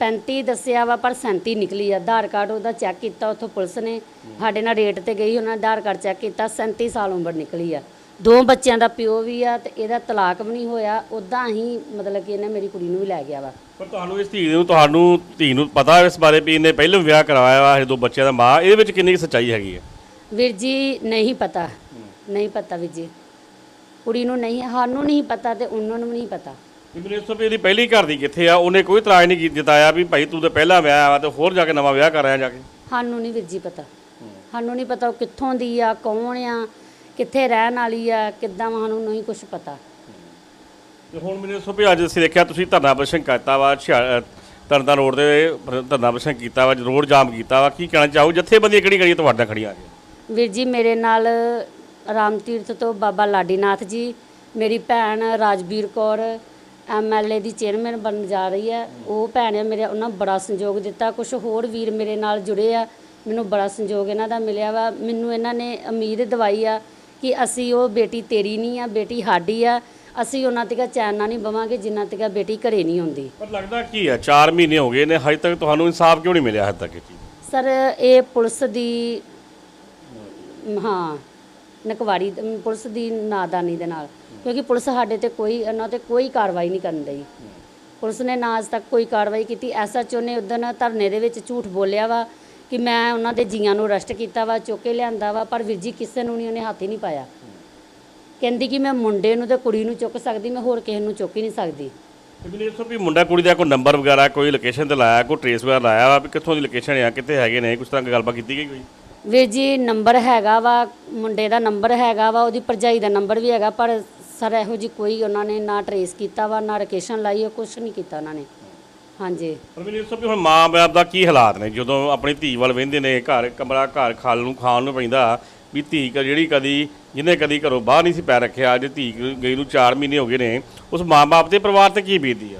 35 ਦੱਸਿਆ ਵਾ, ਪਰ 37 ਨਿਕਲੀ ਆ। ਆਧਾਰ ਕਾਰਡ ਉਹਦਾ ਚੈੱਕ ਕੀਤਾ ਉੱਥੋਂ ਪੁਲਿਸ ਨੇ। ਸਾਡੇ ਨਾਲ ਰੇਟ ਤੇ ਗਈ, ਉਹਨਾਂ ਨੇ ਆਧਾਰ ਕਾਰਡ ਚੈੱਕ ਕੀਤਾ। 37 ਸਾਲ ਉਮਰ ਨਿਕਲੀ ਆ। ਦੋ ਬੱਚਿਆਂ ਦਾ ਪਿਓ ਵੀ ਆ ਤੇ ਇਹਦਾ ਤਲਾਕ ਵੀ ਨਹੀਂ ਹੋਇਆ ਉਦਾਂ ਹੀ ਮਤਲਬ ਕਿ ਇਹਨੇ ਮੇਰੀ ਕੁੜੀ ਨੂੰ ਵੀ ਲੈ ਗਿਆ ਵਾ। ਪਰ ਤੁਹਾਨੂੰ ਇਸ ਧੀ ਨੂੰ ਤੁਹਾਨੂੰ ਧੀ ਨੂੰ ਪਤਾ ਇਸ ਬਾਰੇ ਵੀ ਇਹਨੇ ਪਹਿਲਾਂ ਵਿਆਹ ਕਰਵਾਇਆ ਵਾ ਇਹ ਦੋ ਬੱਚਿਆਂ ਦਾ ਮਾਂ ਇਹਦੇ ਵਿੱਚ ਕਿੰਨੀ ਸੱਚਾਈ ਹੈਗੀ ਹੈ ਵੀਰ ਜੀ ਨਹੀਂ ਪਤਾ। ਨਹੀਂ ਪਤਾ ਵੀਰ ਜੀ। ਕੁੜੀ ਨੂੰ ਨਹੀਂ ਸਾਨੂੰ ਨਹੀਂ ਪਤਾ ਤੇ ਉਹਨਾਂ ਨੂੰ ਵੀ ਨਹੀਂ ਪਤਾ। ਮੈਨੂੰ ਇਸ ਤੋਂ ਵੀ ਇਹਦੀ ਪਹਿਲੀ ਘਰ ਦੀ ਕਿੱਥੇ ਆ? ਉਹਨੇ ਕੋਈ ਇਤਰਾਜ਼ ਨਹੀਂ ਕੀ- ਜਤਾਇਆ ਵੀ ਭਾਈ ਤੂੰ ਤਾਂ ਪਹਿਲਾਂ ਵਿਆਹ ਆ ਤੇ ਹੋਰ ਜਾ ਕੇ ਨਵਾਂ ਵਿਆਹ ਕਰ ਆਇਆ ਜਾ ਕੇ। ਸਾਨੂੰ ਨਹੀਂ ਵੀਰ ਜੀ ਪਤਾ। ਸਾਨੂੰ ਨਹੀਂ ਪਤਾ ਉਹ ਕਿੱਥੋਂ ਦੀ ਆ ਕੌਣ ਆ ਕਿੱਥੇ ਰਹਿਣ ਵਾਲੀ ਆ ਕਿੱਦਾਂ ਵਾ, ਸਾਨੂੰ ਨਹੀਂ ਕੁਝ ਪਤਾ। ਤੇ ਹੁਣ ਮੈਨੂੰ ਤੋਂ ਵੀ ਅੱਜ ਅਸੀਂ ਦੇਖਿਆ ਤੁਸੀਂ ਧਰਨਾ ਪ੍ਰਦਰਸ਼ਨ ਕਰਤਾ ਵਾ ਤਰਨਤਾਰਨ ਰੋਡ ਦੇ ਧਰਨਾ ਪ੍ਰਦਰਸ਼ਨ ਕੀਤਾ ਵਾ ਰੋਡ ਜਾਮ ਕੀਤਾ ਵਾ ਕੀ ਕਹਿਣਾ ਚਾਹੋ? ਜਥੇਬੰਦੀਆਂ ਕਿਹੜੀ ਕਿਹੜੀ ਤੁਹਾਡੇ ਖੜੀਆਂ ਆ ਕੇ ਵੀਰ ਜੀ ਮੇਰੇ ਨਾਲ ਰਾਮ ਤੀਰਥ ਤੋਂ ਬਾਬਾ ਲਾਡੀਨਾਥ ਜੀ ਮੇਰੀ ਭੈਣ ਰਾਜਵੀਰ ਕੌਰ ਐਮਐਲਏ ਦੀ ਚੇਅਰਮੈਨ ਬਣਨ ਜਾ ਰਹੀ ਹੈ। ਉਹ ਭੈਣ ਹੈ ਮੇਰੇ ਉਹਨਾਂ ਬੜਾ ਸੰਯੋਗ ਦਿੱਤਾ। ਕੁਝ ਹੋਰ ਵੀਰ ਮੇਰੇ ਨਾਲ ਜੁੜੇ ਆ। ਮੈਨੂੰ ਬੜਾ ਸੰਯੋਗ ਇਹਨਾਂ ਦਾ ਮਿਲਿਆ ਵਾ। ਮੈਨੂੰ ਇਹਨਾਂ ਨੇ ਉਮੀਦ ਦਿਵਾਈ ਆ ਕਿ ਅਸੀਂ ਉਹ ਬੇਟੀ ਤੇਰੀ ਨਹੀਂ ਆ ਬੇਟੀ ਸਾਡੀ ਆ ਅਸੀਂ ਉਹਨਾਂ ਤੱਕ ਚੈਨ ਨਾਲ ਨਹੀਂ ਬਵਾਂਗੇ ਜਿੰਨਾ ਤੱਕ ਬੇਟੀ ਘਰੇ ਨਹੀਂ ਆਉਂਦੀ ਪਰ ਲੱਗਦਾ ਕੀ ਆ 4 ਮਹੀਨੇ ਹੋ ਗਏ ਨੇ ਹਜੇ ਤੱਕ ਤੁਹਾਨੂੰ ਇਨਸਾਫ ਕਿਉਂ ਨਹੀਂ ਮਿਲਿਆ ਹਜੇ ਤੱਕ ਇਹ ਚੀਜ਼? ਸਰ ਇਹ ਪੁਲਿਸ ਦੀ ਹਾਂ ਨਕਵਾੜੀ ਪੁਲਿਸ ਦੀ ਨਾਦਾਨੀ ਦੇ ਨਾਲ। ਕਿਉਂਕਿ ਪੁਲਿਸ ਸਾਡੇ ਤੇ ਕੋਈ ਇਹਨਾਂ ਤੇ ਕੋਈ ਕਾਰਵਾਈ ਨਹੀਂ ਕਰਨ ਡਈ ਪੁਲਿਸ ਨੇ ਨਾ ਅੱਜ ਤੱਕ ਕੋਈ ਕਾਰਵਾਈ ਕੀਤੀ। ਐਸਐਚਓ ਨੇ ਉਦੋਂ ਧਰਨੇ ਦੇ ਵਿੱਚ ਝੂਠ ਬੋਲਿਆ ਵਾ। ਕਿ ਮੈਂ ਉਹਨਾਂ ਦੇ ਜੀਆਂ ਨੂੰ ਅਰੈਸਟ ਕੀਤਾ ਵਾ ਚੁੱਕ ਕੇ ਲਿਆਂਦਾ ਵਾ ਪਰ ਵੀਰ ਜੀ ਕਿਸੇ ਨੂੰ ਨਹੀਂ ਉਹਨੇ ਹੱਥ ਹੀ ਨਹੀਂ ਪਾਇਆ। ਕਹਿੰਦੀ ਕਿ ਮੈਂ ਮੁੰਡੇ ਨੂੰ ਤੇ ਕੁੜੀ ਨੂੰ ਚੁੱਕ ਸਕਦੀ ਮੈਂ ਹੋਰ ਕਿਸੇ ਨੂੰ ਚੁੱਕ ਹੀ ਨਹੀਂ ਸਕਦੀ। ਮੈਨੂੰ ਤੋਂ ਵੀ ਮੁੰਡਾ ਕੁੜੀ ਦਾ ਕੋਈ ਨੰਬਰ ਵਗੈਰਾ ਕੋਈ ਲੋਕੇਸ਼ਨ ਤੇ ਲਾਇਆ ਕੋਈ ਟ੍ਰੇਸ ਵਗੈਰਾ ਲਾਇਆ ਵਾ ਵੀ ਕਿੱਥੋਂ ਦੀ ਲੋਕੇਸ਼ਨ ਆ ਕਿੱਥੇ ਹੈਗੇ ਨੇ ਕੁਛ ਤਰ੍ਹਾਂ ਦੀ ਗੱਲਬਾਤ ਕੀਤੀ ਗਈ ਕੋਈ? ਵੀਰ ਜੀ ਨੰਬਰ ਹੈਗਾ ਵਾ ਮੁੰਡੇ ਦਾ ਨੰਬਰ ਹੈਗਾ ਵਾ ਉਹਦੀ ਭਰਜਾਈ ਦਾ ਨੰਬਰ ਵੀ ਹੈਗਾ ਪਰ ਸਰ ਇਹੋ ਜੀ ਕੋਈ ਉਹਨਾਂ ਨੇ ਨਾ ਟਰੇਸ ਕੀਤਾ ਵਾ ਨਾ ਲੋਕੇਸ਼ਨ ਲਾਈ ਉਹ ਕੁਝ ਨਹੀਂ ਕੀਤਾ ਉਹਨਾਂ ਨੇ। ਹਾਂਜੀ। ਪਰ ਮੈਨੂੰ ਇਸ ਤੋਂ ਵੀ ਹੁਣ ਮਾਂ ਬਾਪ ਦਾ ਕੀ ਹਾਲਾਤ ਨੇ? ਜਦੋਂ ਆਪਣੀ ਧੀ ਵੱਲ ਵੇਂਦੇ ਨੇ ਘਰ ਕਮਰਾ ਘਰ ਖਾਲ ਨੂੰ ਖਾਣ ਨੂੰ ਪੈਂਦਾ ਵੀ ਧੀ ਕ ਜਿਹੜੀ ਕਦੀ ਜਿਹਨੇ ਕਦੀ ਘਰੋਂ ਬਾਹਰ ਨਹੀਂ ਸੀ ਪੈ ਰੱਖਿਆ ਅੱਜ ਧੀ ਗਈ ਨੂੰ 4 ਮਹੀਨੇ ਹੋ ਗਏ ਨੇ ਉਸ ਮਾਂ ਬਾਪ ਦੇ ਪਰਿਵਾਰ ਤੇ ਕੀ ਬੀਤਦੀ ਆ?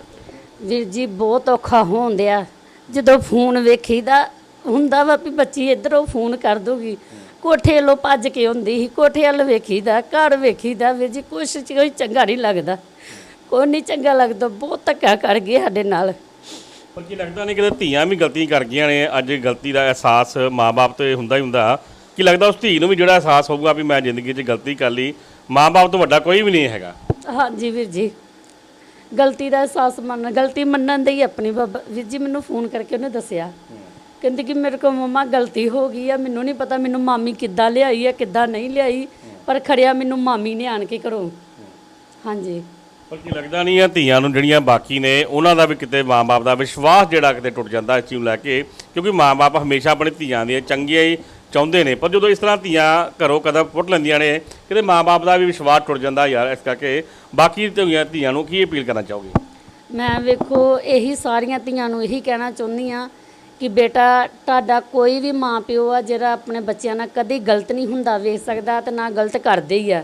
ਵੀਰ ਜੀ ਬਹੁਤ ਔਖਾ ਹੋਉਂਦਿਆ ਜਦੋਂ ਫੋਨ ਵੇਖੀਦਾ ਹੁੰਦਾ ਵਾ ਵੀ ਬੱਚੀ ਇੱਧਰੋਂ ਫੋਨ ਕਰ ਦੂਗੀ ਕੋਠੇ ਵੱਲੋਂ ਭੱਜ ਕੇ ਹੁੰਦੀ ਸੀ ਕੋਠੇ ਵੱਲ ਵੇਖੀਦਾ ਘਰ ਵੇਖੀਦਾ ਵੀਰ ਜੀ ਕੁਛ ਚ ਕੋਈ ਚੰਗਾ ਨਹੀਂ ਲੱਗਦਾ। ਕੋਈ ਨਹੀਂ ਚੰਗਾ ਲੱਗਦਾ ਬਹੁਤ ਧੱਕਾ ਕਰ ਗਏ ਸਾਡੇ ਨਾਲ। ਪਰ ਕੀ ਲੱਗਦਾ ਨਹੀਂ ਕਿ ਧੀਆਂ ਵੀ ਗਲਤੀਆਂ ਕਰ ਗਈਆਂ ਨੇ, ਅੱਜ ਗਲਤੀ ਦਾ ਅਹਿਸਾਸ ਮਾਂ ਤੇ ਹੁੰਦਾ ਹੀ ਹੁੰਦਾ। ਕੀ ਲੱਗਦਾ ਉਸ ਧੀ ਨੂੰ ਵੀ ਜਿਹੜਾ ਅਹਿਸਾਸ ਹੋਊਗਾ ਵੀ ਮੈਂ ਜ਼ਿੰਦਗੀ 'ਚ ਗਲਤੀ ਕਰ ਲਈ ਮਾਂ ਤੋਂ ਵੱਡਾ ਕੋਈ ਵੀ ਨਹੀਂ ਹੈਗਾ। ਹਾਂਜੀ ਵੀਰ ਜੀ। ਗਲਤੀ ਦਾ ਅਹਿਸਾਸ ਮੰਨ ਗਲਤੀ ਮੰਨਣ ਦੇ ਹੀ ਆਪਣੀ ਬਾਬਾ, ਵੀਰ ਜੀ ਮੈਨੂੰ ਫੋਨ ਕਰਕੇ ਉਹਨੇ ਦੱਸਿਆ। ਕਹਿੰਦੀ ਕਿ ਮੇਰੇ ਕੋਲ ਮਮਾ ਗਲਤੀ ਹੋ ਗਈ ਆ, ਮੈਨੂੰ ਨਹੀਂ ਪਤਾ ਮੈਨੂੰ ਮਾਮੀ ਕਿੱਦਾਂ ਲਿਆਈ ਆ, ਕਿੱਦਾਂ ਨਹੀਂ ਲਿਆਈ, ਪਰ ਖੜਿਆ ਮੈਨੂੰ ਮਾਮੀ ਨੇ ਆਣ ਕੇ ਘਰੋਂ। ਹਾਂਜੀ। ਪਰ ਕੀ ਲੱਗਦਾ ਨਹੀਂ ਆ ਧੀਆਂ ਨੂੰ ਜਿਹੜੀਆਂ ਬਾਕੀ ਨੇ, ਉਹਨਾਂ ਦਾ ਵੀ ਕਿਤੇ ਮਾਂ-ਬਾਪ ਦਾ ਵਿਸ਼ਵਾਸ ਜਿਹੜਾ ਕਿਤੇ ਟੁੱਟ ਜਾਂਦਾ ਇਸ ਚੀਜ਼ ਨੂੰ ਲੈ ਕੇ, ਕਿਉਂਕਿ ਮਾਂ-ਬਾਪ ਹਮੇਸ਼ਾ ਆਪਣੀ ਧੀਆਂ ਦੀਆਂ ਚੰਗੀਆਂ ਹੀ ਚਾਹੁੰਦੇ ਨੇ। ਪਰ ਜਦੋਂ ਇਸ ਤਰ੍ਹਾਂ ਧੀਆਂ ਘਰੋਂ ਕਦਮ ਪੁੱਟ ਲੈਂਦੀਆਂ ਨੇ, ਕਿਤੇ ਮਾਂ-ਬਾਪ ਦਾ ਵੀ ਵਿਸ਼ਵਾਸ ਟੁੱਟ ਜਾਂਦਾ ਯਾਰ, ਇਸ ਕਰਕੇ ਬਾਕੀ ਧੀਆਂ ਧੀਆਂ ਨੂੰ ਕੀ ਅਪੀਲ ਕਰਨਾ ਚਾਹੋਗੇ? ਮੈਂ ਵੇਖੋ, ਇਹੀ ਸਾਰੀਆਂ ਧੀਆਂ ਨੂੰ ਇਹੀ ਕਹਿਣਾ ਚਾਹੁੰਦੀ ਆ ਕਿ ਬੇਟਾ, ਤੁਹਾਡਾ ਕੋਈ ਵੀ ਮਾਂ ਪਿਓ ਆ, ਜਿਹੜਾ ਆਪਣੇ ਬੱਚਿਆਂ ਨਾਲ ਕਦੇ ਗਲਤ ਨਹੀਂ ਹੁੰਦਾ, ਵੇਖ ਸਕਦਾ ਤੇ ਨਾ ਗਲਤ ਕਰਦੇ ਹੀ ਆ।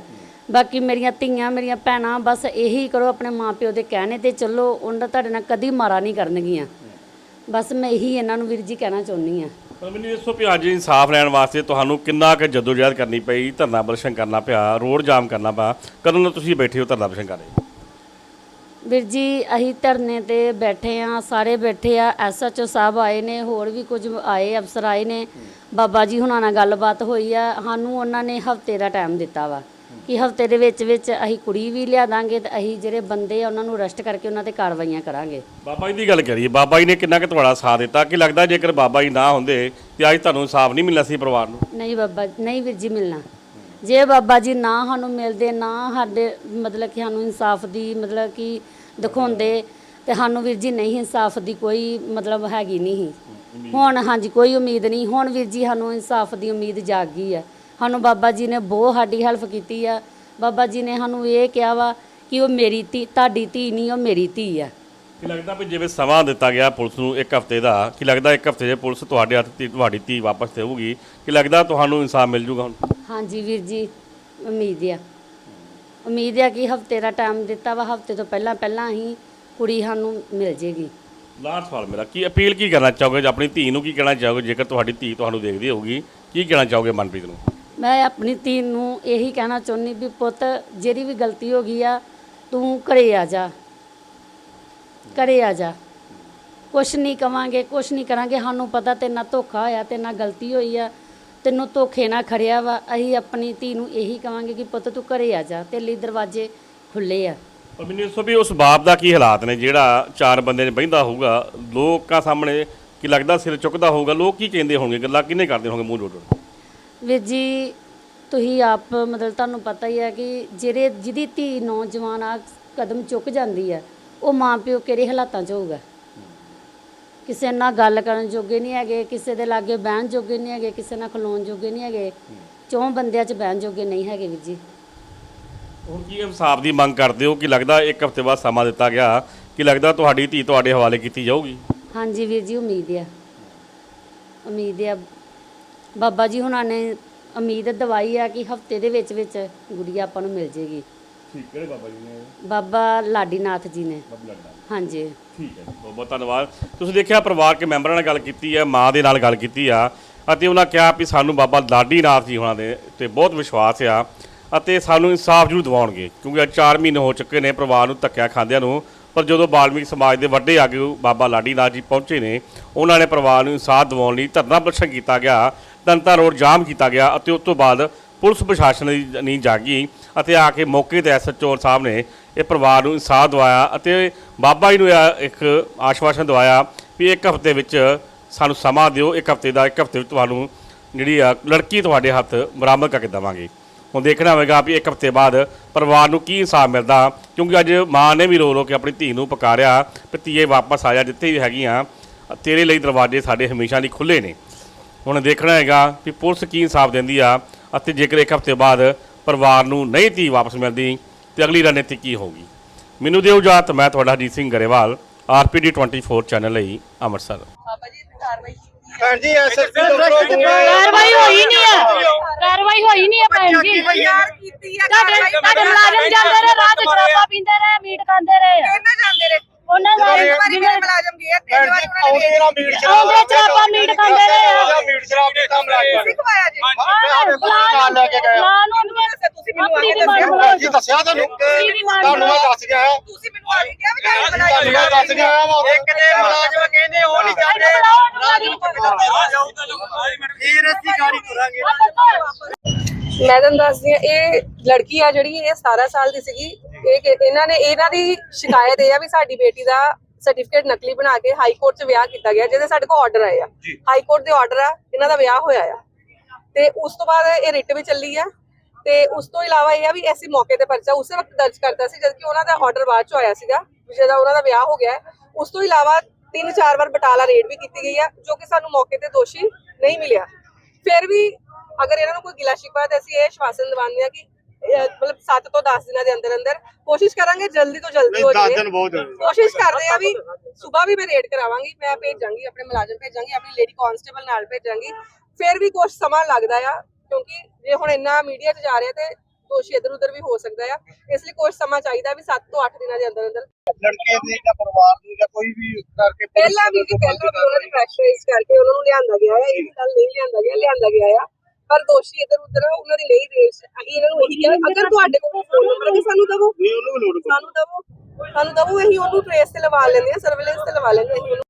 ਬਾਕੀ ਮੇਰੀਆਂ ਧੀਆਂ ਮੇਰੀਆਂ ਭੈਣਾਂ ਬਸ ਇਹੀ ਕਰੋ ਆਪਣੇ ਮਾਂ ਪਿਓ ਦੇ ਕਹਿਣੇ ਤੇ ਚੱਲੋ ਉਹਨਾਂ ਤੁਹਾਡੇ ਨਾਲ ਕਦੀ ਮਾਰਾ ਨਹੀਂ ਕਰਨਗੀਆਂ। ਬਸ ਮੈਂ ਇਹੀ ਇਹਨਾਂ ਨੂੰ ਵੀਰ ਜੀ ਕਹਿਣਾ ਚਾਹੁੰਦੀ ਆ ਪਰ ਮੈਨੂੰ ਦੱਸੋ ਵੀ ਅੱਜ ਇਨਸਾਫ ਲੈਣ ਵਾਸਤੇ ਤੁਹਾਨੂੰ ਕਿੰਨਾ ਕੁ ਜਦੋਜਹਿਦ ਕਰਨੀ ਪਈ ਧਰਨਾ ਪ੍ਰਦਰਸ਼ਨ ਕਰਨਾ ਪਿਆ ਰੋਡ ਜਾਮ ਕਰਨਾ ਪਿਆ ਕਦੋਂ ਦਾ ਤੁਸੀਂ ਬੈਠੇ ਹੋ ਧਰਨਾ ਪ੍ਰਦਰਸ਼ਨ ਕਰ ਰਹੇ ਹੋ? ਵੀਰ ਜੀ ਅਸੀਂ ਧਰਨੇ ਤੇ ਬੈਠੇ ਆ ਸਾਰੇ ਬੈਠੇ ਆ ਐਸਐਚਓ ਸਾਹਿਬ ਆਏ ਨੇ ਹੋਰ ਵੀ ਕੁਝ ਆਏ ਅਫਸਰ ਆਏ ਨੇ। ਬਾਬਾ ਜੀ ਹੁਣਾਂ ਨਾਲ ਗੱਲਬਾਤ ਹੋਈ ਆ ਸਾਨੂੰ ਉਹਨਾਂ ਨੇ ਹਫ਼ਤੇ ਦਾ ਟਾਈਮ ਦਿੱਤਾ ਵਾ। ਕਿ ਹਫ਼ਤੇ ਦੇ ਵਿੱਚ ਵਿੱਚ ਅਸੀਂ ਕੁੜੀ ਵੀ ਲਿਆ ਦਾਂਗੇ ਤੇ ਅਸੀਂ ਜਿਹੜੇ ਬੰਦੇ ਆ ਉਹਨਾਂ ਨੂੰ ਅਰੈਸਟ ਕਰਕੇ ਉਹਨਾਂ ਤੇ ਕਾਰਵਾਈਆਂ ਕਰਾਂਗੇ। ਬਾਬਾ ਜੀ ਦੀ ਗੱਲ ਕਰੀਏ ਬਾਬਾ ਜੀ ਨੇ ਕਿੰਨਾ ਕੁ ਤੁਹਾਡਾ ਸਾਥ ਦਿੱਤਾ? ਕਿ ਲੱਗਦਾ ਜੇਕਰ ਬਾਬਾ ਜੀ ਨਾ ਹੁੰਦੇ ਤੇ ਅੱਜ ਤੁਹਾਨੂੰ ਇਨਸਾਫ ਨਹੀਂ ਮਿਲਣਾ ਸੀ ਪਰਿਵਾਰ ਨੂੰ? ਨਹੀਂ ਬਾਬਾ ਨਹੀਂ ਵੀਰ ਜੀ ਮਿਲਣਾ। ਜੇ ਬਾਬਾ ਜੀ ਨਾ ਸਾਨੂੰ ਮਿਲਦੇ ਨਾ ਸਾਡੇ ਮਤਲਬ ਕਿ ਸਾਨੂੰ ਇਨਸਾਫ ਦੀ ਮਤਲਬ ਕਿ ਦਿਖਾਉਂਦੇ ਤੇ ਸਾਨੂੰ ਵੀਰ ਜੀ ਨਹੀਂ ਇਨਸਾਫ ਦੀ ਕੋਈ ਮਤਲਬ ਹੈਗੀ ਨਹੀਂ। ਹੁਣ ਹਾਂਜੀ ਕੋਈ ਉਮੀਦ ਨਹੀਂ। ਹੁਣ ਵੀਰ ਜੀ ਸਾਨੂੰ ਇਨਸਾਫ ਦੀ ਉਮੀਦ ਜਾਗ ਗਈ ਆ ਸਾਨੂੰ ਬਾਬਾ ਜੀ ਨੇ ਬਹੁਤ ਸਾਡੀ ਹੈਲਪ ਕੀਤੀ ਆ। ਬਾਬਾ ਜੀ ਨੇ ਸਾਨੂੰ ਇਹ ਕਿਹਾ ਵਾ ਕਿ ਉਹ ਮੇਰੀ ਧੀ ਤੁਹਾਡੀ ਧੀ ਨਹੀਂ ਉਹ ਮੇਰੀ ਧੀ ਆ। ਕੀ ਲੱਗਦਾ ਵੀ ਜਿਵੇਂ ਸਮਾਂ ਦਿੱਤਾ ਗਿਆ ਪੁਲਿਸ ਨੂੰ ਇੱਕ ਹਫ਼ਤੇ ਦਾ ਕੀ ਲੱਗਦਾ ਇੱਕ ਹਫ਼ਤੇ 'ਚ ਪੁਲਿਸ ਤੁਹਾਡੇ ਹੱਥ ਤੇ ਤੁਹਾਡੀ ਧੀ ਵਾਪਸ ਦੇਊਗੀ ਕੀ ਲੱਗਦਾ ਤੁਹਾਨੂੰ ਇਨਸਾਫ ਮਿਲ ਜੂਗਾ ਹੁਣ? ਹਾਂਜੀ ਵੀਰ ਜੀ ਉਮੀਦ ਆ। ਉਮੀਦ ਆ ਕਿ ਹਫ਼ਤੇ ਦਾ ਟਾਈਮ ਦਿੱਤਾ ਵਾ ਹਫ਼ਤੇ ਤੋਂ ਪਹਿਲਾਂ ਪਹਿਲਾਂ ਹੀ ਕੁੜੀ ਸਾਨੂੰ ਮਿਲ ਜੇਗੀ। ਲਾਸਟ ਸਵਾਲ ਮੇਰਾ ਕੀ ਅਪੀਲ ਕੀ ਕਰਨਾ ਚਾਹੋਗੇ? ਜਾਂ ਆਪਣੀ ਧੀ ਨੂੰ ਕੀ ਕਹਿਣਾ ਚਾਹੋਗੇ? ਜੇਕਰ ਤੁਹਾਡੀ ਧੀ ਤੁਹਾਨੂੰ ਦੇਖਦੀ ਹੋਊਗੀ ਕੀ ਕਹਿਣਾ ਚਾਹੋਗੇ ਮਨਪ੍ਰੀਤ ਨੂੰ? ਮੈਂ ਆਪਣੀ ਧੀ ਨੂੰ ਇਹੀ ਕਹਿਣਾ ਚਾਹੁੰਦੀ ਵੀ ਪੁੱਤ, ਜਿਹੜੀ ਵੀ ਗਲਤੀ ਹੋ ਗਈ ਆ, ਤੂੰ ਘਰੇ ਆ ਜਾ। ਘਰੇ ਆ ਜਾ। ਕੁਛ ਨਹੀਂ ਕਵਾਂਗੇ, ਕੁਛ ਨਹੀਂ ਕਰਾਂਗੇ। ਸਾਨੂੰ ਪਤਾ ਤੇ ਨਾ ਧੋਖਾ ਹੋਇਆ ਤੇ ਨਾ ਗਲਤੀ ਹੋਈ ਆ। ਤੈਨੂੰ ਧੋਖੇ ਨਾਲ ਖੜਿਆ ਵਾ। ਅਸੀਂ ਆਪਣੀ ਧੀ ਨੂੰ ਇਹੀ ਕਵਾਂਗੇ ਕਿ ਪੁੱਤ, ਤੂੰ ਘਰੇ ਆ ਜਾ। ਤੇ ਲਈ ਦਰਵਾਜ਼ੇ ਖੁੱਲੇ ਆ। ਪਰ ਮੈਨੂੰ ਦੱਸੋ ਵੀ ਉਸ ਬਾਪ ਦਾ ਕੀ ਹਾਲਾਤ ਨੇ? ਜਿਹੜਾ ਚਾਰ ਬੰਦੇ ਨੇ ਬਹਿੰਦਾ ਹੋਊਗਾ, ਲੋਕਾਂ ਸਾਹਮਣੇ ਕੀ ਲੱਗਦਾ ਸਿਰ ਚੁੱਕਦਾ ਹੋਊਗਾ? ਲੋਕ ਕੀ ਕਹਿੰਦੇ ਹੋਣਗੇ? ਗੱਲਾਂ ਕਿੰਨੇ ਕਰਦੇ ਹੋਣਗੇ ਮੂੰਹ ਜੋੜ ਜੋੜ ਵੀਰ ਜੀ ਤੁਸੀਂ ਆਪ ਮਤਲਬ ਤੁਹਾਨੂੰ ਪਤਾ ਹੀ ਹੈ ਕਿ ਜਿਹੜੇ ਜਿਹਦੀ ਧੀ ਨੌਜਵਾਨ ਆ ਕਦਮ ਚੁੱਕ ਜਾਂਦੀ ਹੈ ਉਹ ਮਾਂ ਪਿਓ ਕਿਹੜੇ ਹਾਲਾਤਾਂ 'ਚ ਹੋਊਗਾ? ਕਿਸੇ ਨਾਲ ਗੱਲ ਕਰਨ ਜੋਗੇ ਨਹੀਂ ਹੈਗੇ ਕਿਸੇ ਦੇ ਲਾਗੇ ਬਹਿਣ ਜੋਗੇ ਨਹੀਂ ਹੈਗੇ ਕਿਸੇ ਨਾਲ ਖਲੋਣ ਜੋਗੇ ਨਹੀਂ ਹੈਗੇ ਚੌਂ ਬੰਦਿਆਂ 'ਚ ਬਹਿਣ ਜੋਗੇ ਨਹੀਂ ਹੈਗੇ ਵੀਰ ਜੀ। ਹੁਣ ਕੀ ਇਨਸਾਫ ਦੀ ਮੰਗ ਕਰਦੇ ਹੋ? ਕਿ ਲੱਗਦਾ ਇੱਕ ਹਫ਼ਤੇ ਬਾਅਦ ਸਮਾਂ ਦਿੱਤਾ ਗਿਆ ਕਿ ਲੱਗਦਾ ਤੁਹਾਡੀ ਧੀ ਤੁਹਾਡੇ ਹਵਾਲੇ ਕੀਤੀ ਜਾਊਗੀ? ਹਾਂਜੀ ਵੀਰ ਜੀ ਉਮੀਦ ਆ ਉਮੀਦ ਆ ਬਾਬਾ ਜੀ ਹੁਣਾਂ ਨੇ ਉਮੀਦ ਦਵਾਈ ਆ ਕਿ ਹਫ਼ਤੇ ਦੇ ਵਿੱਚ ਵਿੱਚ ਗੁੜੀਆ ਆਪਾਂ ਨੂੰ ਮਿਲ ਜੇਗੀ। ਠੀਕ ਕਿਹੜੇ ਬਾਬਾ ਜੀ ਨੇ? ਬਾਬਾ ਲਾਡੀਨਾਥ ਜੀ ਨੇ। ਹਾਂਜੀ। ਠੀਕ ਹੈ ਜੀ, ਬਹੁਤ ਬਹੁਤ ਧੰਨਵਾਦ। ਤੁਸੀਂ ਦੇਖਿਆ ਪਰਿਵਾਰ ਕੇ ਮੈਂਬਰਾਂ ਨਾਲ ਗੱਲ ਕੀਤੀ ਹੈ ਮਾਂ ਦੇ ਨਾਲ ਗੱਲ ਕੀਤੀ ਆ ਅਤੇ ਉਹਨਾਂ ਕਿਹਾ ਵੀ ਸਾਨੂੰ ਬਾਬਾ ਲਾਡੀ ਨਾਥ ਜੀ ਹੋਣਾ ਦੇ ਤੇ ਬਹੁਤ ਵਿਸ਼ਵਾਸ ਆ ਅਤੇ ਸਾਨੂੰ ਇਨਸਾਫ ਜ਼ਰੂਰ ਦਿਵਾਉਣਗੇ ਕਿਉਂਕਿ ਅੱਜ 4 ਮਹੀਨੇ ਹੋ ਚੁੱਕੇ ਨੇ ਪਰਿਵਾਰ ਨੂੰ ਧੱਕਿਆ ਖਾਂਦਿਆਂ ਨੂੰ ਪਰ ਜਦੋਂ ਬਾਲਮੀਕ ਸਮਾਜ ਦੇ ਵੱਡੇ ਆਗੂ ਬਾਬਾ ਲਾਡੀ ਨਾਥ ਜੀ ਪਹੁੰਚੇ ਨੇ ਉਹਨਾਂ ਨੇ ਪਰਿਵਾਰ ਨੂੰ ਇਨਸਾਫ ਦਿਵਾਉਣ ਲਈ ਧਰਨਾ ਪ੍ਰਦਰਸ਼ਨ ਕੀਤਾ ਗਿਆ ਤਨਤਾ ਰੋਡ ਜਾਮ ਕੀਤਾ ਗਿਆ ਅਤੇ ਉਸ ਤੋਂ ਬਾਅਦ ਪੁਲਿਸ ਪ੍ਰਸ਼ਾਸਨ ਦੀ ਨਹੀਂ ਜਾਗੀ ਅਤੇ ਆ ਕੇ ਮੌਕੇ ਤੇ ਐਸਐਚਓ ਸਾਹਿਬ ਨੇ ਇਹ ਪਰਿਵਾਰ ਨੂੰ ਇਨਸਾਫ ਦਵਾਇਆ ਅਤੇ ਬਾਬਾ ਜੀ ਨੂੰ ਇਹ ਇੱਕ ਆਸ਼ਵਾਸਨ ਦਵਾਇਆ ਵੀ ਇੱਕ ਹਫ਼ਤੇ ਵਿੱਚ ਸਾਨੂੰ ਸਮਾਂ ਦਿਓ, ਇੱਕ ਹਫ਼ਤੇ ਦਾ, ਇੱਕ ਹਫ਼ਤੇ ਵਿੱਚ ਤੁਹਾਨੂੰ ਜਿਹੜੀ ਆ ਲੜਕੀ ਤੁਹਾਡੇ ਹੱਥ ਬਰਾਮਦ ਕਰਕੇ ਦੇਵਾਂਗੇ। ਹੁਣ ਦੇਖਣਾ ਹੋਵੇਗਾ ਵੀ ਇੱਕ ਹਫ਼ਤੇ ਬਾਅਦ ਪਰਿਵਾਰ ਨੂੰ ਕੀ ਇਨਸਾਫ ਮਿਲਦਾ, ਕਿਉਂਕਿ ਅੱਜ ਮਾਂ ਨੇ ਵੀ ਰੋ ਰੋ ਕੇ ਆਪਣੀ ਧੀ ਨੂੰ ਪੁਕਾਰਿਆ ਵੀ ਧੀਏ ਵਾਪਸ ਆ ਜਾ, ਜਿੱਥੇ ਵੀ ਹੈਗੀਆਂ, ਤੇਰੇ ਲਈ ਦਰਵਾਜ਼ੇ ਸਾਡੇ ਹਮੇਸ਼ਾ ਲਈ ਖੁੱਲੇ ਨੇ। ਹੁਣ ਦੇਖਣਾ ਹੈਗਾ ਵੀ ਪੁਲਿਸ ਕੀ ਇਨਸਾਫ ਦਿੰਦੀ ਆ ਅਤੇ ਜੇਕਰ ਇੱਕ ਹਫ਼ਤੇ ਬਾਅਦ ਪਰਿਵਾਰ ਨੂੰ ਨਹੀਂ ਧੀ ਵਾਪਸ ਮਿਲਦੀ ਤੇ ਅਗਲੀ ਰਣਨੀਤੀ ਕੀ ਹੋਊਗੀ? ਮੈਨੂੰ ਦਿਓ ਇਜਾਜ਼ਤ ਮੈਂ ਤੁਹਾਡਾ ਹਰਜੀਤ ਸਿੰਘ ਗਰੇਵਾਲ ਆਰਪੀਡੀ 24 ਚੈਨਲ ਲਈ ਅੰਮ੍ਰਿਤਸਰ। ਬਾਬਾ ਜੀ ਤੇ ਕਾਰਵਾਈ ਕੀਤੀ ਹੈ। ਭੈਣ ਜੀ ਐਸਐਸਪੀ ਦਫ਼ਤਰ ਕਾਰਵਾਈ ਹੋਈ ਨਹੀਂ ਹੈ। ਕਾਰਵਾਈ ਹੋਈ ਨਹੀਂ ਹੈ। ਭੈਣ ਜੀ। ਯਾਰ ਕੀਤੀ ਹੈ। ਤੁਹਾਡੇ ਕਾਰਵਾਈ ਤੁਹਾਡੇ ਮੁਲਾਜ਼ਮ ਜਾਂਦੇ ਰਹੇ ਰਾਤ ਸ਼ਰਾਬਾ ਪੀਂਦੇ ਰਹੇ ਮੀਟ ਖਾਂਦੇ ਰਹੇ। ਕਿੰਨਾ ਜਾਂਦੇ ਰਹੇ। ਉਹਨਾਂ ਦਾ ਇੱਕ ਵਾਰੀ ਮੇਰੇ ਮੁਲਾਜ਼ਮ ਗਏ ਤਿੰਨ ਭੈਣ ਵਾਰੀ ਜੀ ਉਹਨਾਂ ਨੇ ਆਉਂਦੇ ਨਾ ਮੀਟ ਸ਼ਰਾਬ ਆਉਂਦੇ ਸ਼ਰਾਬਾਂ ਮੀਟ ਖਾਂਦੇ ਰਹੇ ਆ। ਮੀਟ ਸ਼ਰਾਬ ਦੇ ਕੰਮ ਲਾਇਆ ਸਿਖਵਾਇਆ ਜੀ। ਨਾਲ ਲੈ ਕੇ ਗਏ ਪਲਾਨ ਉਹਨੂੰ ਦੱਸਿਆ ਤੁਸੀਂ ਮੈਨੂੰ ਆ ਆਪਣੀ ਕੇ ਡਿਮਾਂਡ ਦੱਸਿਆ। ਬੁਲਾਓ ਜੀ ਦੱਸਿਆ ਤੁਹਾਨੂੰ? ਤੁਸੀਂ ਵੀ ਮੰਨ ਤੁਹਾਨੂੰ ਮੈਂ ਦੱਸ ਗਿਆ ਤੁਸੀਂ ਮੈਨੂੰ ਆ ਕੇ ਕਿਹਾ ਵੀ ਤੁਹਾਨੂੰ ਤੁਹਾਨੂੰ ਮੈਂ ਦੱਸ ਗਿਆ ਵਾ ਇੱਕ ਦੇ ਮੁਲਾਜ਼ਮ ਕਹਿੰਦੇ ਉਹ ਨਹੀਂ ਜਾਂਦੇ ਫਿਰ ਅਸੀਂ ਗਾੜੀ ਤੁਰਾਂਗੇ। ਮੈਂ ਤੁਹਾਨੂੰ ਦੱਸਦੀ ਹਾਂ ਇਹ ਲੜਕੀ ਆ ਜਿਹੜੀ ਇਹ 17 ਸਾਲ ਦੀ ਸੀਗੀ। ਇਹ ਕਿ- ਇਹਨਾਂ ਨੇ ਇਹਨਾਂ ਦੀ ਸ਼ਿਕਾਇਤ ਇਹ ਆ ਵੀ ਸਾਡੀ ਬੇਟੀ ਦਾ ਸਰਟੀਫਿਕੇਟ ਨਕਲੀ ਬਣਾ ਕੇ ਹਾਈ ਕੋਰਟ 'ਚ ਵਿਆਹ ਕੀਤਾ ਗਿਆ ਜਿਹਦੇ ਸਾਡੇ ਕੋਲ ਆਰਡਰ ਆਏ ਆ। ਹਾਈ ਕੋਰਟ ਦੇ ਆਰਡਰ ਆ ਇਹਨਾਂ ਦਾ ਵਿਆਹ ਹੋਇਆ ਆ। ਤੇ ਉਸ ਤੋਂ ਬਾਅਦ ਇਹ ਰਿਟ ਵੀ ਚੱਲੀ ਆ। ਤੇ ਉਸ ਤੋਂ ਇਲਾਵਾ ਇਹ ਆ ਵੀ ਐਸੀ ਮੌਕੇ ਤੇ ਪਰਚਾ ਉਸੇ ਵਕਤ ਦਰਜ ਕਰਤਾ ਸੀ ਜਦਕਿ ਉਹਨਾਂ ਦਾ ਆਰਡਰ ਬਾਅਦ ਚ ਆਇਆ ਸੀਗਾ ਜਿਹਦਾ ਉਹਨਾਂ ਦਾ ਵਿਆਹ ਹੋ ਗਿਆ ਹੈ। ਉਸ ਤੋਂ ਇਲਾਵਾ ਤਿੰਨ ਚਾਰ ਵਾਰ ਬਟਾਲਾ ਰੇਡ ਵੀ ਕੀਤੀ ਗਈ ਆ ਜੋ ਕਿ ਸਾਨੂੰ ਮੌਕੇ ਤੇ ਦੋਸ਼ੀ ਨਹੀਂ ਮਿਲਿਆ। ਫਿਰ ਵੀ ਅਗਰ ਇਹਨਾਂ ਨੂੰ ਕੋਈ ਗਿਲਾ ਸ਼ਿਕਵਾ ਤਾਂ ਅਸੀਂ ਇਹ ਸ਼ਵਾਸਨ ਦਿਵਾਉਂਦੇ ਆ ਕਿ ਮਤਲਬ 7 ਤੋਂ 10 ਦਿਨਾਂ ਦੇ ਅੰਦਰ ਅੰਦਰ ਕੋਸ਼ਿਸ਼ ਕਰਾਂਗੇ ਜਲਦੀ ਤੋਂ ਜਲਦੀ ਹੋ ਨਹੀਂ 10 ਜਾਵੇ। ਦਿਨ ਬਹੁਤ ਹੋਏ। ਕੋਸ਼ਿਸ਼ ਕਰਦੇ ਆ ਵੀ ਸਵੇਰ ਵੀ ਮੈਂ ਰੇਡ ਕਰਾਵਾਂਗੀ ਮੈਂ ਭੇਜਾਂਗੀ ਆਪਣੇ ਮੁਲਾਜ਼ਮ ਭੇਜਾਂਗੀ ਆਪਣੀ ਲੇਡੀ ਕਾਂਸਟੇਬਲ ਨਾਲ ਭੇਜਾਂਗੀ। ਫਿਰ ਵੀ ਕੁਝ ਸਮਾਂ ਲੱਗਦਾ ਆ ਕਿਉਂਕਿ ਜੇ ਹੁਣ ਇੰਨਾ ਮੀਡੀਆ 'ਚ ਜਾ ਰਿਹਾ ਤੇ ਦੋਸ਼ੀ ਇੱਧਰ ਉੱਧਰ ਵੀ ਹੋ ਸਕਦਾ ਆ। ਇਸ ਲਈ ਕੁਝ ਸਮਾਂ ਚਾਹੀਦਾ ਵੀ 7 ਤੋਂ 8 ਦਿਨਾਂ ਦੇ ਅੰਦਰ ਅੰਦਰ। ਲੜਕੇ ਦੇ ਜਾਂ ਪਰਿਵਾਰ ਨੂੰ ਜਾਂ ਕੋਈ ਵੀ ਕਰਕੇ ਪਹਿਲਾਂ ਵੀ ਜੀ ਪਹਿਲਾਂ ਵੀ ਉਹਨਾਂ ਦੀ ਪ੍ਰੈਸ਼ਰਾਈਜ਼ ਕਰਕੇ ਉਹਨਾਂ ਨੂੰ ਲਿਆਂਦਾ ਗਿਆ ਹੈ ਇਹ ਗੱਲ ਨਹੀਂ ਲਿਆਂਦਾ ਗਿਆ ਲਿਆਂਦਾ ਗਿਆ ਆ। ਪਰ ਦੋਸ਼ੀ ਇੱਧਰ ਉੱਧਰ ਆ, ਉਹਨਾਂ ਦੀ ਨਹੀਂ ਰੇਸ ਅਸੀਂ ਇਹਨਾਂ ਨੂੰ ਇਹੀ ਕਿਹਾ ਅਗਰ ਤੁਹਾਡੇ ਕੋਲ ਫੋਨ ਨੰਬਰ ਹੈ ਸਾਨੂੰ ਦਵੋ। ਨਹੀਂ ਉਹਨੂੰ ਵੀ ਲੋੜ ਸਾਨੂੰ ਦਵੋ। ਸਾਨੂੰ ਦਵੋ ਅਸੀਂ ਉਹਨੂੰ ਟ੍ਰੇਸ ਤੇ ਲਵਾ ਲੈਂਦੇ ਆ ਸਰਵੇਲੈਂਸ ਤੇ ਲਵਾ ਲੈਂਦੇ ਆ ਅਸੀਂ ਉਹਨੂੰ